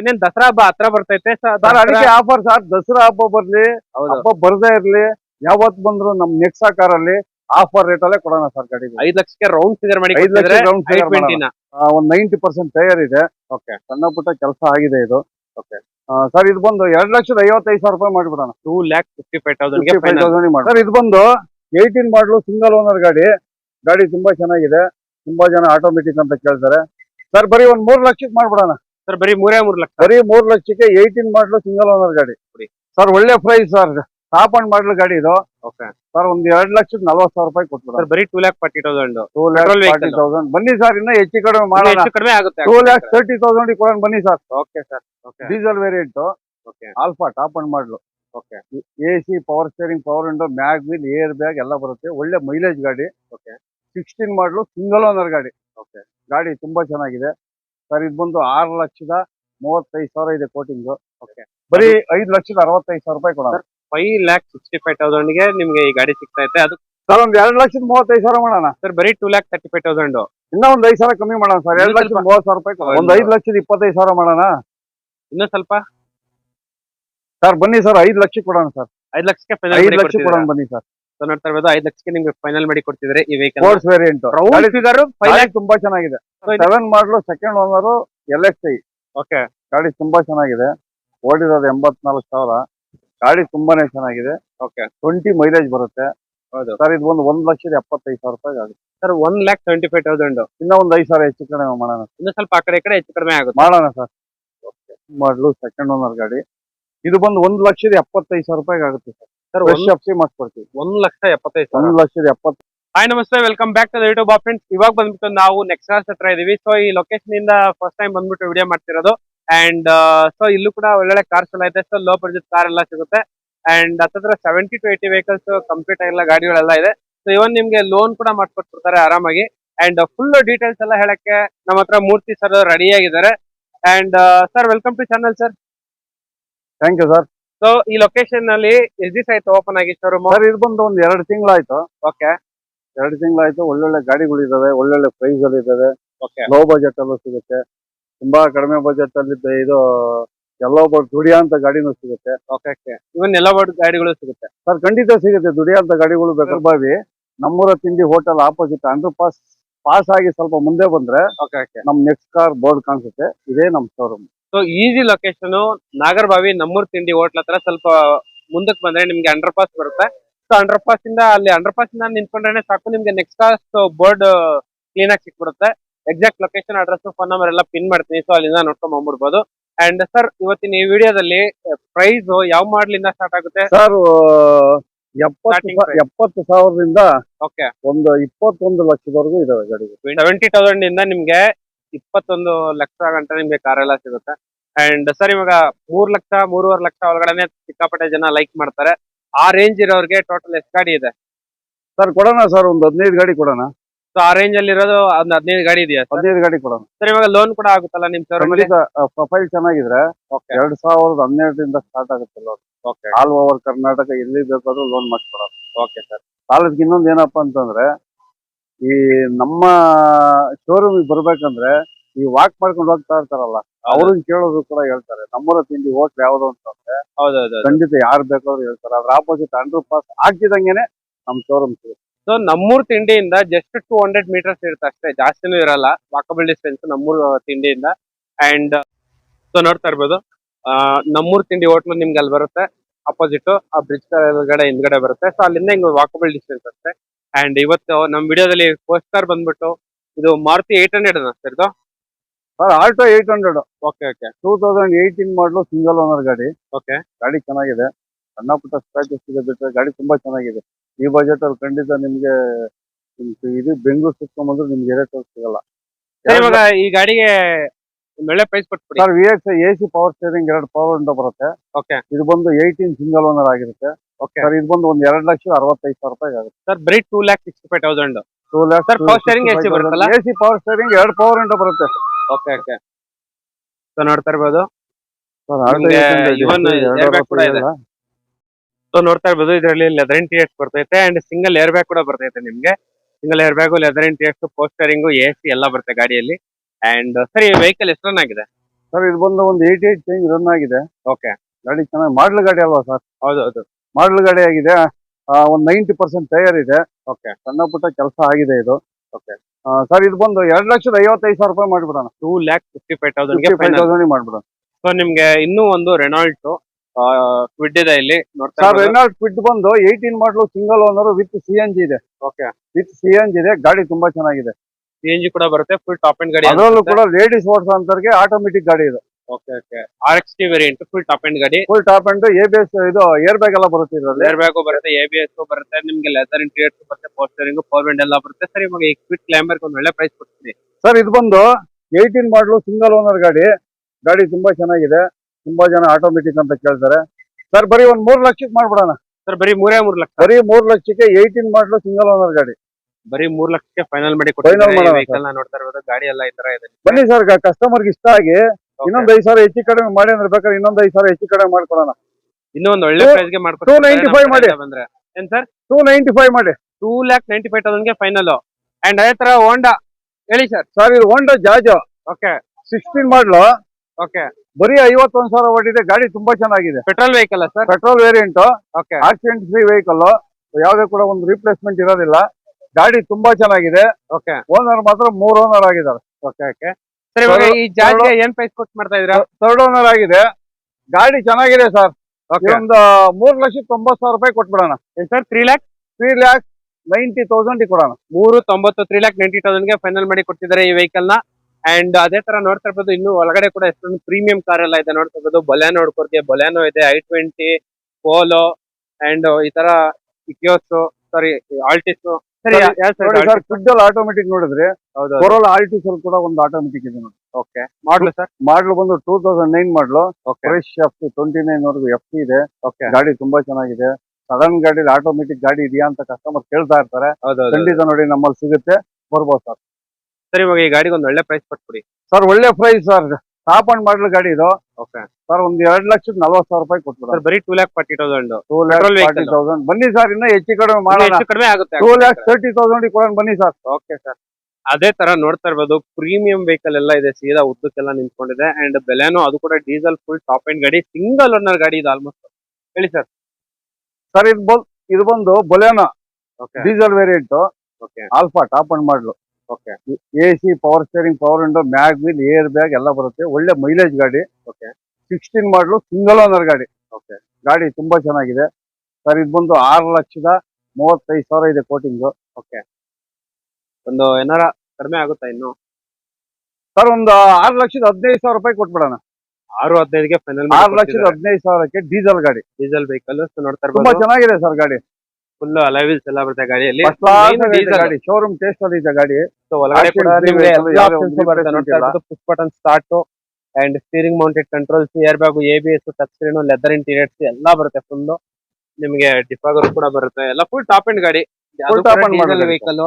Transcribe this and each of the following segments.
ಇನ್ನೇನ್ ದಸರಾ ಹಬ್ಬ ಹತ್ರ ಬರ್ತೈತೆ. ಸರ್ ಅದಕ್ಕೆ ಆಫರ್ ಸರ್ ದಸರಾ ಹಬ್ಬ ಬರ್ಲಿ ಹಬ್ಬ ಬರ್ದೇ ಇರ್ಲಿ ಯಾವತ್ ಬಂದ್ರು ನಮ್ ನೆಕ್ಸಾ ಕಾರಲ್ಲಿ ಆಫರ್ ರೇಟ್ ಅಲ್ಲೇ ಕೊಡೋಣ ಸರ್ ಗಾಡಿ ಐದ್ ಲಕ್ಷಕ್ಕೆ ರೌಂಡ್ ಫಿಗರ್ ಮಾಡಿ ಐದ್ ಲಕ್ಷ ರೌಂಡ್ ಒಂದ್ ನೈಂಟಿ ಪರ್ಸೆಂಟ್ ಇದೆ. ಓಕೆ. ಸಣ್ಣ ಪುಟ್ಟ ಕೆಲಸ ಆಗಿದೆ ಇದು. ಓಕೆ. ಸರ್ ಇದು ಬಂದು ಎರಡ್ ಲಕ್ಷದ ಐವತ್ತೈದು ಸಾವಿರ ರೂಪಾಯಿ ಮಾಡಿಬಿಡೋಣ. Two lakh fifty five thousand ಮಾಡಿ. ಸರ್ ಇದು ಬಂದು ಏಯ್ಟೀನ್ ಮಾಡಲು ಸಿಂಗಲ್ ಓನರ್ ಗಾಡಿ. ಗಾಡಿ ತುಂಬಾ ಚೆನ್ನಾಗಿದೆ. ತುಂಬಾ ಜನ ಆಟೋಮೆಟಿಕ್ ಅಂತ ಕೇಳ್ತಾರೆ. ಸರ್ ಬರೀ ಒಂದ್ ಮೂರ್ ಲಕ್ಷಕ್ಕೆ ಮಾಡ್ಬಿಡೋಣ. ಸರ್ ಬರೀ ಮೂರೇ ಮೂರು ಲಕ್ಷ. ಬರೀ ಮೂರ್ ಲಕ್ಷಕ್ಕೆ ಏಯ್ಟೀನ್ ಮಾಡಲು ಸಿಂಗಲ್ ಓನರ್ ಗಾಡಿ. ಸರ್ ಒಳ್ಳೆ price sir top end model ಗಾಡಿ ಇದು. ಓಕೆ ಸರ್ ಒಂದ್ ಎರಡ್ ಲಕ್ಷದ ನಲ್ವತ್ತು ಸಾವಿರ ರೂಪಾಯಿ ಕೊಟ್ಬಿಡ್ತಾರೆ ಬರೀ two lakh forty thousand two lakh forty thousand ಬನ್ನಿ ಸರ್ ಇನ್ನ ಹೆಚ್ಚು ಕಡಿಮೆ ಮಾಡೋಣ. ಕಡಿಮೆ ಆಗುತ್ತೆ ಟೂ ಲ್ಯಾಕ್ ತರ್ಟಿ ತೌಸಂಡ್ ಕೊಡೋಣ ಬನ್ನಿ sir okay sir diesel variant okay alpha top end model okay A C power steering power window mag wheel air bag ಎಲ್ಲ ಬರುತ್ತೆ. ಒಳ್ಳೆ ಮೈಲೇಜ್ ಗಾಡಿ. Okay sixteen model single owner ಗಾಡಿ. ಓಕೆ ಗಾಡಿ ತುಂಬಾ ಚೆನ್ನಾಗಿದೆ. ಸರ್ ಇದು ಬಂದು ಆರು ಲಕ್ಷದ ಮೂವತ್ತೈದು ಸಾವಿರ ಇದೆ ಕೋಟಿಂಗ್. ಓಕೆ ಬರೀ ಐದು ಲಕ್ಷದ ಅರವತ್ತೈದು ಸಾವಿರ ರೂಪಾಯಿ ಕೊಡೋಣ. ಫೈವ್ ಲ್ಯಾಕ್ ಸಿಕ್ಸ್ಟಿ ಫೈವ್ ತೌಸಂಡ್ಗೆ ನಿಮ್ಗೆ ಈ ಗಾಡಿ ಸಿಗ್ತಾ ಇದೆ. ಅದು ಸರ್ ಒಂದ್ ಎರಡು ಲಕ್ಷದ ಮೂವತ್ತೈದು ಸಾವಿರ ಮಾಡೋಣ. ಸರ್ ಬರೀ two lakh thirty five thousand ಇನ್ನ ಒಂದ್ ಐದು ಸಾವಿರ ಕಮ್ಮಿ ಮಾಡೋಣ ಸರ್. ಎರಡು ಲಕ್ಷದ ಮೂವತ್ತು ಸಾವಿರ ರೂಪಾಯಿ. ಒಂದ್ ಐದು ಲಕ್ಷದ ಇಪ್ಪತ್ತೈದು ಸಾವಿರ ಮಾಡೋಣ. ಇನ್ನೂ ಸ್ವಲ್ಪ? ಸರ್ ಬನ್ನಿ ಸರ್ ಐದು ಲಕ್ಷ ಕೊಡೋಣ ಸರ್. ಐದು ಲಕ್ಷಕ್ಕೆ ಐದು ಲಕ್ಷ ಕೊಡೋಣ ಬನ್ನಿ ಸರ್. So, ನೋಡ್ತಾ ಇರ್ಬೋದು ಐದ್ ಲಕ್ಷಕ್ಕೆ ನಿಮ್ಗೆ ಫೈನಲ್ ಮಾಡಿ ಕೊಡ್ತಿದ್ರೆ ಈ vehicle sports variant round figure five lakh ತುಂಬಾ ಚೆನ್ನಾಗಿದೆ. So, ಇದು- seven model second owner L X I okay ಗಾಡಿ ತುಂಬಾ ಚೆನ್ನಾಗಿದೆ. ಓಡಿರೋದು ಎಂಬತ್ನಾಲ್ಕು ಸಾವಿರ. ಗಾಡಿ ತುಂಬಾನೇ ಚೆನ್ನಾಗಿದೆ. ಓಕೆ ಟ್ವೆಂಟಿ ಮೈಲೇಜ್ ಬರುತ್ತೆ. ಹೌದು. ಸರ್ ಇದು ಒಂದು ಒಂದ್ ಲಕ್ಷದ ಎಪ್ಪತ್ತೈದು ಸಾವಿರ ರೂಪಾಯಿ ಗಾಡಿ sir one lakh twenty five thousand ಇನ್ನ ಒಂದ್ ಐದು ಸಾವಿರ ಹೆಚ್ಚು ಕಡಿಮೆ ಮಾಡೋಣ. ಇನ್ನು ಸ್ವಲ್ಪ ಆ ಕಡೆ ಈ ಕಡೆ ಹೆಚ್ಚು ಕಡಿಮೆ ಆಗುತ್ತೆ. ಮಾಡೋಣ ಸರ್ ಮಾಡಲು ಸೆಕೆಂಡ್ ಓನರ್ ಗಾಡಿ. ಇದು ಬಂದು ಒಂದ್ ಲಕ್ಷದ ಎಪ್ಪತ್ತೈದು ಸಾವಿರ ರೂಪಾಯಿ ಆಗುತ್ತೆ sir sir fresh F C ಮಾಡಿಸ್ಕೊಡ್ತೀವಿ ಒಂದ್ ಲಕ್ಷ ಎಪ್ಪತ್ತೈದು ಸಾವಿರ. ಒಂದ್ ಲಕ್ಷದ ಎಪ್ಪತ್ತು ಹಾಯ್ ನಮಸ್ತೆ welcome back to YouTube friends ಇವಾಗ ಬಂದ್ಬಿಟ್ಟು ನಾವು ನೆಕ್ಸ್ಟ್ ಹತ್ರ ಇದೀವಿ. ಸೊ ಈ ಲೊಕೇಶನ್ ಇಂದ ಫಸ್ಟ್ ಟೈಮ್ ಬಂದ್ಬಿಟ್ಟು ವಿಡಿಯೋ ಮಾಡ್ತಿರೋದು. ಅಂಡ್ ಸೊ ಇಲ್ಲೂ ಕೂಡ ಒಳ್ಳೊಳ್ಳೆ ಕಾರ್ಸ್ ಎಲ್ಲ ಇದೆ. ಸೊ ಲೋ ಬಜೆಟ್ ಕಾರ್ ಎಲ್ಲ ಸಿಗುತ್ತೆ. ಅಂಡ್ ಹತ್ತತ್ರ seventy to eighty vehicles complete ಆಗಿಲ್ಲ ಗಾಡಿಗಳೆಲ್ಲ ಇದೆ. ಸೊ ಇವನ್ ನಿಮ್ಗೆ ಲೋನ್ ಕೂಡ ಮಾಡ್ಕೊಟ್ಬಿಡ್ತಾರೆ ಆರಾಮಾಗಿ. ಅಂಡ್ ಫುಲ್ ಡೀಟೇಲ್ಸ್ ಎಲ್ಲ ಹೇಳಕ್ಕೆ ನಮ್ಮ ಹತ್ರ ಮೂರ್ತಿ ಸರ್ ರೆಡಿ ಆಗಿದ್ದಾರೆ. And sir welcome to channel sir thank you sir so ಈ ಲೊಕೇಶನ್ನಲ್ಲಿ ಎಷ್ಟು ದಿವಸ ಆಯ್ತು ಓಪನ್ ಆಗಿ ಶೋರೂಮ್ ಸರ್ ಇದು ಬಂದು ಒಂದ್ ಎರಡು ತಿಂಗಳಾಯ್ತು. ಓಕೆ ಎರಡು ತಿಂಗಳಾಯ್ತು. ಒಳ್ಳೊಳ್ಳೆ ಗಾಡಿಗಳು ಇದಾವೆ ಒಳ್ಳೊಳ್ಳೆ ಪ್ರೈಸ್ ಅಲ್ಲಿ ಇದಾವೆ. ಓಕೆ ಲೋ ಬಜೆಟ್ ಅಲ್ಲೂ ಸಿಗುತ್ತೆ. ತುಂಬಾ ಕಡಿಮೆ ಬಜೆಟ್ ಅಲ್ಲಿ ಇದೆ ಎಲ್ಲೋ ಬೋರ್ಡ್ ದುಡಿಯೋ ಅಂತ ಗಾಡಿನೂ ಸಿಗುತ್ತೆ. ಓಕೆ ಇವನ್ ಎಲ್ಲ ಗಾಡಿಗಳು ಸಿಗುತ್ತೆ. ಸರ್ ಖಂಡಿತ ಸಿಗುತ್ತೆ. ದುಡಿಯೋ ಅಂತ ಗಾಡಿಗಳು ಬೇಕಾದ್ರೆ ಬಾವಿ ನಮ್ಮೂರ ತಿಂಡಿ hotel opposite under pass pass ಆಗಿ ಸ್ವಲ್ಪ ಮುಂದೆ ಬಂದ್ರೆ ನಮ್ ನೆಕ್ಸ್ಟ್ ಕಾರ್ ಬೋರ್ಡ್ ಕಾಣಿಸುತ್ತೆ. ಇದೇ ನಮ್ showroom so easy location Nagarabavi ನಮ್ಮೂರ್ ತಿಂಡಿ ಹೋಟ್ಲ್ ಹತ್ರ ಸ್ವಲ್ಪ ಮುಂದಕ್ಕೆ ಬಂದ್ರೆ ನಿಮ್ಗೆ ಅಂಡರ್ ಪಾಸ್ ಬರುತ್ತೆ. ಸೊ ಅಂಡರ್ ಪಾಸ್ ಇಂದ ಅಲ್ಲಿ ಅಂಡರ್ ಪಾಸ್ ಇಂದ ನಿಂತ್ಕೊಂಡ್ರೆ ಸಾಕು ನಿಮ್ಗೆ ನೆಕ್ಸ್ಟ್ ಕ್ಲಾಸ್ ಬೋರ್ಡ್ ಕ್ಲೀನ್ ಆಗಿ ಸಿಕ್ಬಿಡುತ್ತೆ. Exact location address phone number ಎಲ್ಲ ಪಿನ್ ಮಾಡ್ತೀನಿ. ಸೊ ಅಲ್ಲಿಂದ ನೋಡ್ಕೊಂಡ್ ಬಂದ್ಬಿಡ್ಬೋದು ಅಂಡ್ ಸರ್ ಇವತ್ತಿನ ಈ ವಿಡಿಯೋದಲ್ಲಿ ಪ್ರೈಸ್ ಯಾವ ಮಾಡ್ಲಿಂದ ಸ್ಟಾರ್ಟ್ ಆಗುತ್ತೆ? ಸರ್ ಎಪ್ಪತ್ತು ಸಾವಿರದಿಂದ ಓಕೆ ಒಂದು ಇಪ್ಪತ್ತೊಂದು ಲಕ್ಷದವರೆಗೂ ಇದಾವೆ ಗಾಡಿ ಸೆವೆಂಟಿ ತೌಸಂಡ್ ಇಂದ ನಿಮ್ಗೆ ಇಪ್ಪತ್ತೊಂದು ಲಕ್ಷ ಗಂಟೆ ನಿಮ್ಗೆ ಕಾರ್ ಎಲ್ಲ ಸಿಗುತ್ತೆ. ಅಂಡ್ ಸರ್ ಇವಾಗ ಮೂರ್ ಲಕ್ಷ ಮೂರುವರೆ ಲಕ್ಷ ಒಳಗಡೆ ಸಿಕ್ಕಾಪಟ್ಟೆ ಜನ ಲೈಕ್ ಮಾಡ್ತಾರೆ. ಆ ರೇಂಜ್ ಇರೋರಿಗೆ ಟೋಟಲ್ ಎಷ್ಟು ಗಾಡಿ ಇದೆ? ಸರ್ ಕೊಡೋಣ ಸರ್ ಒಂದು ಹದಿನೈದು ಗಾಡಿ ಕೊಡೋಣ. ಸೊ ಆ ರೇಂಜ್ ಅಲ್ಲಿ ಇರೋದು ಒಂದ್ ಹದಿನೈದು ಗಾಡಿ ಇದೆಯಾ ಹದಿನೈದು ಗಾಡಿ ಕೊಡೋಣ. ಸರ್ ಇವಾಗ ಲೋನ್ ಕೂಡ ಆಗುತ್ತಲ್ಲ ನಿಮ್ ಸರ್ ಅಲ್ಲಿ? ಪ್ರೊಫೈಲ್ ಚೆನ್ನಾಗಿದ್ರೆ ಓಕೆ ಎರಡ್ ಸಾವಿರದ ಹನ್ನೆರಡರಿಂದ ಸ್ಟಾರ್ಟ್ ಆಗುತ್ತೆ loan okay all over Karnataka ಎಲ್ಲಿ ಬೇಕಾದ್ರೂ ಲೋನ್ ಮಾಡಿಸ್ಕೊಡೋಣ ಓಕೆ ಸರ್ ಸಾಲಕ್ಕೆ ಇನ್ನೊಂದು ಏನಪ್ಪಾ ಅಂತಂದ್ರೆ ಈ ನಮ್ಮ ಶೋರೂಮ್ ಬರ್ಬೇಕಂದ್ರೆ ಈ ವಾಕ್ ಮಾಡ್ಕೊಂಡು ಹೋಗ್ತಾ ಇರ್ತಾರಲ್ಲ ಅವ್ರನ್ನ ಕೇಳೋದು ಕೂಡ ಹೇಳ್ತಾರೆ. ನಮ್ಮೂರ ತಿಂಡಿ ಹೋಟ್ಲ್ ಯಾವ್ದು ಅಂತಂದ್ರೆ ಹೌದು ಖಂಡಿತ ಯಾರು ಬೇಕಾದ್ರು ಹೇಳ್ತಾರೆ. ಅದ್ರ ಆಪೋಸಿಟ್ ಅಂಡರ್ ಪಾಸ್ ಹಾಕಿದಂಗೆನೆ ನಮ್ ಶೋರೂಮ್ ಸಿಗುತ್ತೆ. ಸೊ ನಮ್ಮೂರ್ ತಿಂಡಿಯಿಂದ ಜಸ್ಟ್ ಟೂ ಹಂಡ್ರೆಡ್ ಮೀಟರ್ಸ್ ಇರುತ್ತೆ ಅಷ್ಟೇ ಜಾಸ್ತಿನೂ ಇರಲ್ಲ. ವಾಕಬಲ್ ಡಿಸ್ಟೆನ್ಸ್ ನಮ್ಮೂರ್ ತಿಂಡಿಯಿಂದ. ಅಂಡ್ ಸೊ ನೋಡ್ತಾ ಇರ್ಬೋದು. ಆ, ನಮ್ಮೂರ್ ತಿಂಡಿ ಹೋಟ್ಲು ನಿಮ್ಗೆ ಅಲ್ಲಿ ಬರುತ್ತೆ. ಅಪೋಸಿಟ್ ಆ ಬ್ರಿಡ್ಜ್ ಕಡೆ ಹಿಂದ್ಗಡೆ ಬರುತ್ತೆ. ಸೊ ಅಲ್ಲಿಂದ ಹಿಂಗ್ ವಾಕಬಲ್ ಡಿಸ್ಟೆನ್ಸ್ ಅಷ್ಟೇ. ಅಂಡ್ ಇವತ್ತು ನಮ್ ವಿಡಿಯೋದಲ್ಲಿ ಫಸ್ಟ್ ಕಾರ್ ಬಂದ್ಬಿಟ್ಟು ಇದು ಮಾರುತಿ ಏಟ್ ಹಂಡ್ರೆಡ್ ಸರ್ ಇದು? Sir Alto eight hundred okay okay two thousand eighteen model single owner ಗಾಡಿ. ಓಕೆ ಗಾಡಿ ಚೆನ್ನಾಗಿದೆ. ಸಣ್ಣ ಪುಟ್ಟ ಸ್ಕ್ರಾಚಸ್ ಇದೆ ಬಿಟ್ಟರೆ ಗಾಡಿ ತುಂಬಾ ಚೆನ್ನಾಗಿದೆ. ಈ ಬಜೆಟ್ ಅಲ್ಲಿ ಖಂಡಿತ ನಿಮ್ಗೆ ಇದು ಬೆಂಗಳೂರು ಸುತ್ತಕೊಂಡ್ರೆ ನಿಮ್ಗೆ ರೇಟ್ ಸಿಗಲ್ಲ. ಇವಾಗ ಈ ಗಾಡಿಗೆ ಒಳ್ಳೆ ಪ್ರೈಸ್ ಕೊಟ್ಬಿಡಿ. Sir V X A C power steering ಎರಡು ಪವರ್ ವಿಂಡೋ ಬರುತ್ತೆ. ಓಕೆ ಇದು ಬಂದು ಏಯ್ಟೀನ್ ಸಿಂಗಲ್ ಓನರ್ ಆಗಿರುತ್ತೆ. ಸರ್ ಇದು ಬಂದು ಒಂದ್ ಎರಡ್ ಲಕ್ಷ ಅರವತ್ತೈದು ಸಾವಿರ ರೂಪಾಯಿ ಆಗುತ್ತೆ. ಸರ್ ಬರೀ two lakh sixty five thousand two lakh sir power steering AC ಬರುತ್ತಲ್ಲ? ಎಸಿ ಪವರ್ ಸ್ಟೇರಿಂಗ್ ಎರಡು ಪವರ್ ಇಂಟು ಬರುತ್ತೆ. ಓಕೆ ಓಕೆ ಸೊ ನೋಡ್ತಾ ಇರ್ಬೋದು. ಸೊ ನೋಡ್ತಾ ಇರ್ಬೋದು ಇದರಲ್ಲಿ ಲೆದರ್ ಇಂಟಿಯರ್ಸ್ ಬರ್ತೈತೆ ಅಂಡ್ ಸಿಂಗಲ್ ಏರ್ ಬ್ಯಾಗ್ ಕೂಡ ಬರ್ತೈತೆ ನಿಮ್ಗೆ. Single air bag leather interiors upholstering A C ಎಲ್ಲ ಬರುತ್ತೆ ಗಾಡಿಯಲ್ಲಿ. ಅಂಡ್ ಸರ್ ಈ ವೆಹಿಕಲ್ ಎಷ್ಟು ರನ್ ಆಗಿದೆ? ಸರ್ ಇದು ಬಂದು ಒಂದು ಏಯ್ಟಿ ಏಟ್ ಚೇಂಜ್ ರನ್ ಆಗಿದೆ. ಓಕೆ ಗಾಡಿ ಚೆನ್ನಾಗಿ ಮಾಡ್ಲ್ ಗಾಡಿ ಅಲ್ವಾ ಸರ್ ಹೌದು ಹೌದು. ಮಾಡ್ಲ್ ಗಾಡಿ ಆಗಿದೆ. ಆ, ಒಂದು ನೈಂಟಿ ಪರ್ಸೆಂಟ್ ಟೈರ್ ಇದೆ. ಓಕೆ ಸಣ್ಣ ಪುಟ್ಟ ಕೆಲಸ ಆಗಿದೆ ಇದು. ಓಕೆ ಸರ್ ಇದು ಬಂದು ಎರಡ್ ಲಕ್ಷದ ಐವತ್ತೈದು ಸಾವಿರ ರೂಪಾಯಿ ಮಾಡ್ಬಿಡೋಣ. Two lakh fifty five thousand five thousand ಮಾಡ್ಬಿಡೋಣ. So ನಿಮ್ಗೆ ಇನ್ನೂ ಒಂದು ರೆನಾಲ್ಟ್ ಕ್ವಿಡ್ ಇದೆ ಇಲ್ಲಿ. ಸರ್ ರೆನಾಲ್ಟ್ ಕ್ವಿಡ್ ಬಂದು eighteen model single owner with C N G ಇದೆ. Okay with C N G ಇದೆ. ಗಾಡಿ ತುಂಬಾ ಚೆನ್ನಾಗಿದೆ. ಸಿ ಎನ್ ಜಿ ಕೂಡ ಬರುತ್ತೆ. ಫುಲ್ ಟಾಪ್ ಅಂಡ್ ಗಾಡಿ ಅದರಲ್ಲೂ ಕೂಡ ಲೇಡೀಸ್ ಓಡಿಸೋ ಅಂತರ್ಗೆ ಆಟೋಮೆಟಿಕ್ ಗಾಡಿ ಇದು. Okay okay R X T variant full top end ಗಾಡಿ. Full top end A B S ಇದು ಏರ್ ಬ್ಯಾಗ್ ಎಲ್ಲ ಬರುತ್ತೆ ಇದರಲ್ಲಿ. ಏರ್ ಬ್ಯಾಗು ಬರುತ್ತೆ ಎ ಬಿ ಎಸ್ ಬರುತ್ತೆ ನಿಮ್ಗೆ ಲೆದರ್ ಇಂಟೀರಿಯರ್ಸ್ ಬರುತ್ತೆ ಪೋಸ್ಟರಿಂಗ್ ಫೋರ್ ವಿಂಡ್ ಎಲ್ಲ ಬರುತ್ತೆ. ಸರ್ ಇವಾಗ ಕ್ವಿಟ್ ಕ್ಲೈಂಬರ್ ಒಂದು ಒಳ್ಳೆ ಪ್ರೈಸ್ ಕೊಡ್ತೀನಿ. ಸರ್ ಇದು ಬಂದು ಏಯ್ಟೀನ್ ಮಾಡಲು ಸಿಂಗಲ್ ಓನರ್ ಗಾಡಿ. ಗಾಡಿ ತುಂಬಾ ಚೆನ್ನಾಗಿದೆ. ತುಂಬಾ ಜನ ಆಟೋಮೆಟಿಕ್ ಅಂತ ಕೇಳ್ತಾರೆ. ಸರ್ ಬರೀ ಒಂದ್ ಮೂರ್ ಲಕ್ಷಕ್ಕೆ ಮಾಡ್ಬಿಡೋಣ. ಸರ್ ಬರೀ ಮೂರೇ ಮೂರ್ ಲಕ್ಷ. ಬರೀ ಮೂರ್ ಲಕ್ಷಕ್ಕೆ ಏಯ್ಟೀನ್ ಮಾಡಲು ಸಿಂಗಲ್ ಓನರ್ ಗಾಡಿ. ಬರೀ ಮೂರ್ ಲಕ್ಷಕ್ಕೆ ಫೈನಲ್ ಮಾಡಿ ವೆಹಿಕಲ್ ನೋಡ್ತಾ ಇರೋದು ಗಾಡಿ ಎಲ್ಲ ಈ ತರ ಇದೆ. ಬನ್ನಿ ಸರ್ ಕಸ್ಟಮರ್ಗೆ ಇಷ್ಟ ಆಗಿ ಇನ್ನೊಂದ್ ಐದ್ ಸಾವಿರ ಹೆಚ್ಚು ಕಡಿಮೆ ಮಾಡಿ ಅಂದ್ರೆ ಬೇಕಾದ್ರೆ ಇನ್ನೊಂದ್ ಐದ್ ಸಾವಿರ ಹೆಚ್ಚು ಕಡಿಮೆ ಮಾಡ್ಕೊಡೋಣ. ಇನ್ನೂ ಒಂದು ಒಳ್ಳೆ ಪ್ರೈಸ್ಗೆ ಮಾಡ್ಕೊಡ್ತಾರೆ 295 ಮಾಡಿ. ಬಂದ್ರೆ. ಏನ್ ಸರ್? ಟೂ ನೈಂಟಿ ಫೈವ್ ಮಾಡಿ. ಟೂ ಲ್ಯಾಕ್ ನೈಂಟಿ ಫೈವ್ ತೌಸಂಡ್ಗೆ ಫೈನಲ್ ಅಂಡ್ ಅದೇ ತರ ಹೋಂಡಾ ಹೇಳಿ ಸರ್ ಸರ್ ಇದು Honda Jazz okay sixteen model okay ಬರೀ ಐವತ್ತೊಂದ್ ಸಾವಿರ ಓಡಿದೆ. ಗಾಡಿ ತುಂಬಾ ಚೆನ್ನಾಗಿದೆ. Petrol vehicle sir petrol variant okay accident free vehicle ಯಾವುದೇ ಕೂಡ ಒಂದು ರಿಪ್ಲೇಸ್ಮೆಂಟ್ ಇರೋದಿಲ್ಲ. ಗಾಡಿ ತುಂಬಾ ಚೆನ್ನಾಗಿದೆ. ಓಕೆ ಓನರ್ ಮಾತ್ರ ಮೂರ್ ಓನರ್ ಆಗಿದ್ದಾರೆ. ಓಕೆ ಓಕೆ ಸರ್ ಇವಾಗ ಈ ಏನ್ ಪ್ರೈಸ್ ಕೊಟ್ಟು ಮಾಡ್ತಾ ಇದೀರಾ ಥರ್ಡ್ ಓನರ್ ಆಗಿದೆ. ಗಾಡಿ ಚೆನ್ನಾಗಿದೆ ಸರ್. ಒಂದು ಮೂರ್ ಲಕ್ಷ ತೊಂಬತ್ ಸಾವಿರ ರೂಪಾಯಿ ಕೊಟ್ಬಿಡೋಣ. Sir three lakh three lakh ninety thousand ಕೊಡೋಣ. ಮೂರು ತೊಂಬತ್ತು ತ್ರೀ ಲ್ಯಾಕ್ ನೈಂಟಿ ತೌಸಂಡ್ಗೆ ಫೈನಲ್ ಮಾಡಿ ಕೊಟ್ಟಿದ್ದಾರೆ ಈ ವೆಹಿಕಲ್ನ. ಅಂಡ್ ಅದೇ ತರ ನೋಡ್ತಾ ಇರ್ಬೋದು ಇನ್ನು ಒಳಗಡೆ ಕೂಡ ಎಷ್ಟೊಂದು ಪ್ರೀಮಿಯಂ ಕಾರ್ ಎಲ್ಲ ಇದೆ ನೋಡ್ತಾ ಇರ್ಬೋದು. ಬೊಲ್ಯಾನೋ ನೋಡ್ಕೊರ್ತೀವಿ ಬೊಲ್ಯಾನೋ ಇದೆ ಐ ಟ್ವೆಂಟಿ ಪೋಲೋ ಅಂಡ್ ಈ ತರ ಇಕ್ಯೋಸ್ ಸಾರಿ ಆಲ್ಟಿಸ್ ಸರಿ ಸರಿ, ನೋಡಿ ಸರ್ ಆಟೋಮೆಟಿಕ್ ನೋಡಿದ್ರೆ ಕೊರೋಲಾ ಅಲ್ಲಿ ಕೂಡ ಒಂದು ಆಟೋಮೆಟಿಕ್ ಇದೆ ನೋಡಿ. Okay ಮಾಡ್ಲು sir? ಮಾಡ್ಲು ಬಂದು two thousand nine model fresh F twenty nine ವರೆಗೂ ಎಫ್ ಇದೆ. ಓಕೆ ಗಾಡಿ ತುಂಬಾ ಚೆನ್ನಾಗಿದೆ. ಸಡನ್ ಗಾಡಿ ಆಟೋಮೆಟಿಕ್ ಗಾಡಿ ಇದೆಯಾ ಅಂತ ಕಸ್ಟಮರ್ ಕೇಳ್ತಾ ಇರ್ತಾರೆ. ಖಂಡಿತ ನೋಡಿ ನಮ್ಮಲ್ಲಿ ಸಿಗುತ್ತೆ. ಬರ್ಬೋದು ಸರ್. ಸರ್ ಇವಾಗ ಈ ಗಾಡಿಗೆ ಒಂದು ಒಳ್ಳೆ ಪ್ರೈಸ್ ಕೊಟ್ಬಿಡಿ. ಸರ್ ಒಳ್ಳೆ price sir. Top end model ಗಾಡಿ ಇದು. ಓಕೆ ಸರ್ ಒಂದ್ ಎರಡ್ ಲಕ್ಷದ ನಲ್ವತ್ ಸಾವಿರ ರೂಪಾಯಿ ಕೊಟ್ಬಿಡ ಸರ್ ಬರೀ two lakh forty thousand two lakh Petrol forty thousand ಬನ್ನಿ ಸರ್ ಇನ್ನ ಹೆಚ್ಚು ಕಡಿಮೆ ಮಾಡೋಣ. ಹೆಚ್ಚು ಕಡಿಮೆ ಆಗುತ್ತೆ ಟೂ ಲ್ಯಾಕ್ ತರ್ಟಿ ತೌಸಂಡ್ ಕೊಡೋಣ ಬನ್ನಿ ಸರ್ ಓಕೆ ಸರ್ ಅದೇ ತರ ನೋಡ್ತಾ ಇರ್ಬೋದು ಪ್ರೀಮಿಯಂ ವೆಹಿಕಲ್ ಎಲ್ಲ ಇದೆ ಸೀದಾ ಉದ್ದಕ್ಕೆಲ್ಲ ನಿಂತ್ಕೊಂಡಿದೆ. ಅಂಡ್ ಬೆಲೆನೋ ಅದು ಕೂಡ ಡೀಸೆಲ್ ಫುಲ್ ಟಾಪ್ ಎಂಡ್ ಗಾಡಿ ಸಿಂಗಲ್ ಓನರ್ ಗಾಡಿ ಇದೆ ಆಲ್ಮೋಸ್ಟ್ ಹೇಳಿ ಸರ್ ಸರ್ ಇದು ಇದು ಬಂದು Baleno okay diesel variant okay Alpha top end model okay A C power steering power window mag wheel air bag ಎಲ್ಲ ಬರುತ್ತೆ. ಒಳ್ಳೆ ಮೈಲೇಜ್ ಗಾಡಿ. Okay sixteen model single owner ಗಾಡಿ. ಓಕೆ ಗಾಡಿ ತುಂಬಾ ಚೆನ್ನಾಗಿದೆ. ಸರ್ ಇದು ಬಂದು ಆರು ಲಕ್ಷದ ಮೂವತ್ತೈದು ಸಾವಿರ ಇದೆ ಕೋಟಿಂಗ್ ಓಕೆ ಒಂದು ಏನಾರ ಕಡಿಮೆ ಆಗುತ್ತಾ ಇನ್ನು? ಸರ್ ಒಂದು ಆರು ಲಕ್ಷದ ಹದಿನೈದು ಸಾವಿರ ರೂಪಾಯಿ ಕೊಟ್ಬಿಡೋಣ. ಆರು ಹದಿನೈದಕ್ಕೆ ಫೈನಲ್ ಆರು ಲಕ್ಷದ ಹದಿನೈದು ಸಾವಿರಕ್ಕೆ ಡೀಸೆಲ್ ಗಾಡಿ. ಡೀಸೆಲ್ ವೆಹಿಕಲ್ ನೋಡ್ತಾ ತುಂಬಾ ಚೆನ್ನಾಗಿದೆ ಸರ್ ಗಾಡಿ. ಫುಲ್ ಅಲೈವಿಲ್ಸ್ ಎಲ್ಲ ಬರುತ್ತೆ ಗಾಡಿಯಲ್ಲಿ. ಗಾಡಿ. ಶೋರೂಮ್ ಟೇಸ್ಟ್ ಅಲ್ಲಿ ಇದೆ ಗಾಡಿ. ಸೊ ಒಳಗಡೆ ಕೂಡ Accident ನಿಮ್ಗೆ vehicle ಎಲ್ಲ ಯಾವ್ದೇ ಬರುತ್ತೆ. ನೋಡ್ತಾ ಇರ್ಬೋದು push button start and steering mounted controls air bag A B S touch screen leather interiors ಎಲ್ಲ ಬರುತ್ತೆ ಫುಲ್ ನಿಮಗೆ ಡಿಫಾಗರ್ ಕೂಡ ಬರುತ್ತೆ. ಎಲ್ಲ ಫುಲ್ ಟಾಪ್ ಅಂಡ್ ಗಾಡಿ. ವೆಹಿಕಲ್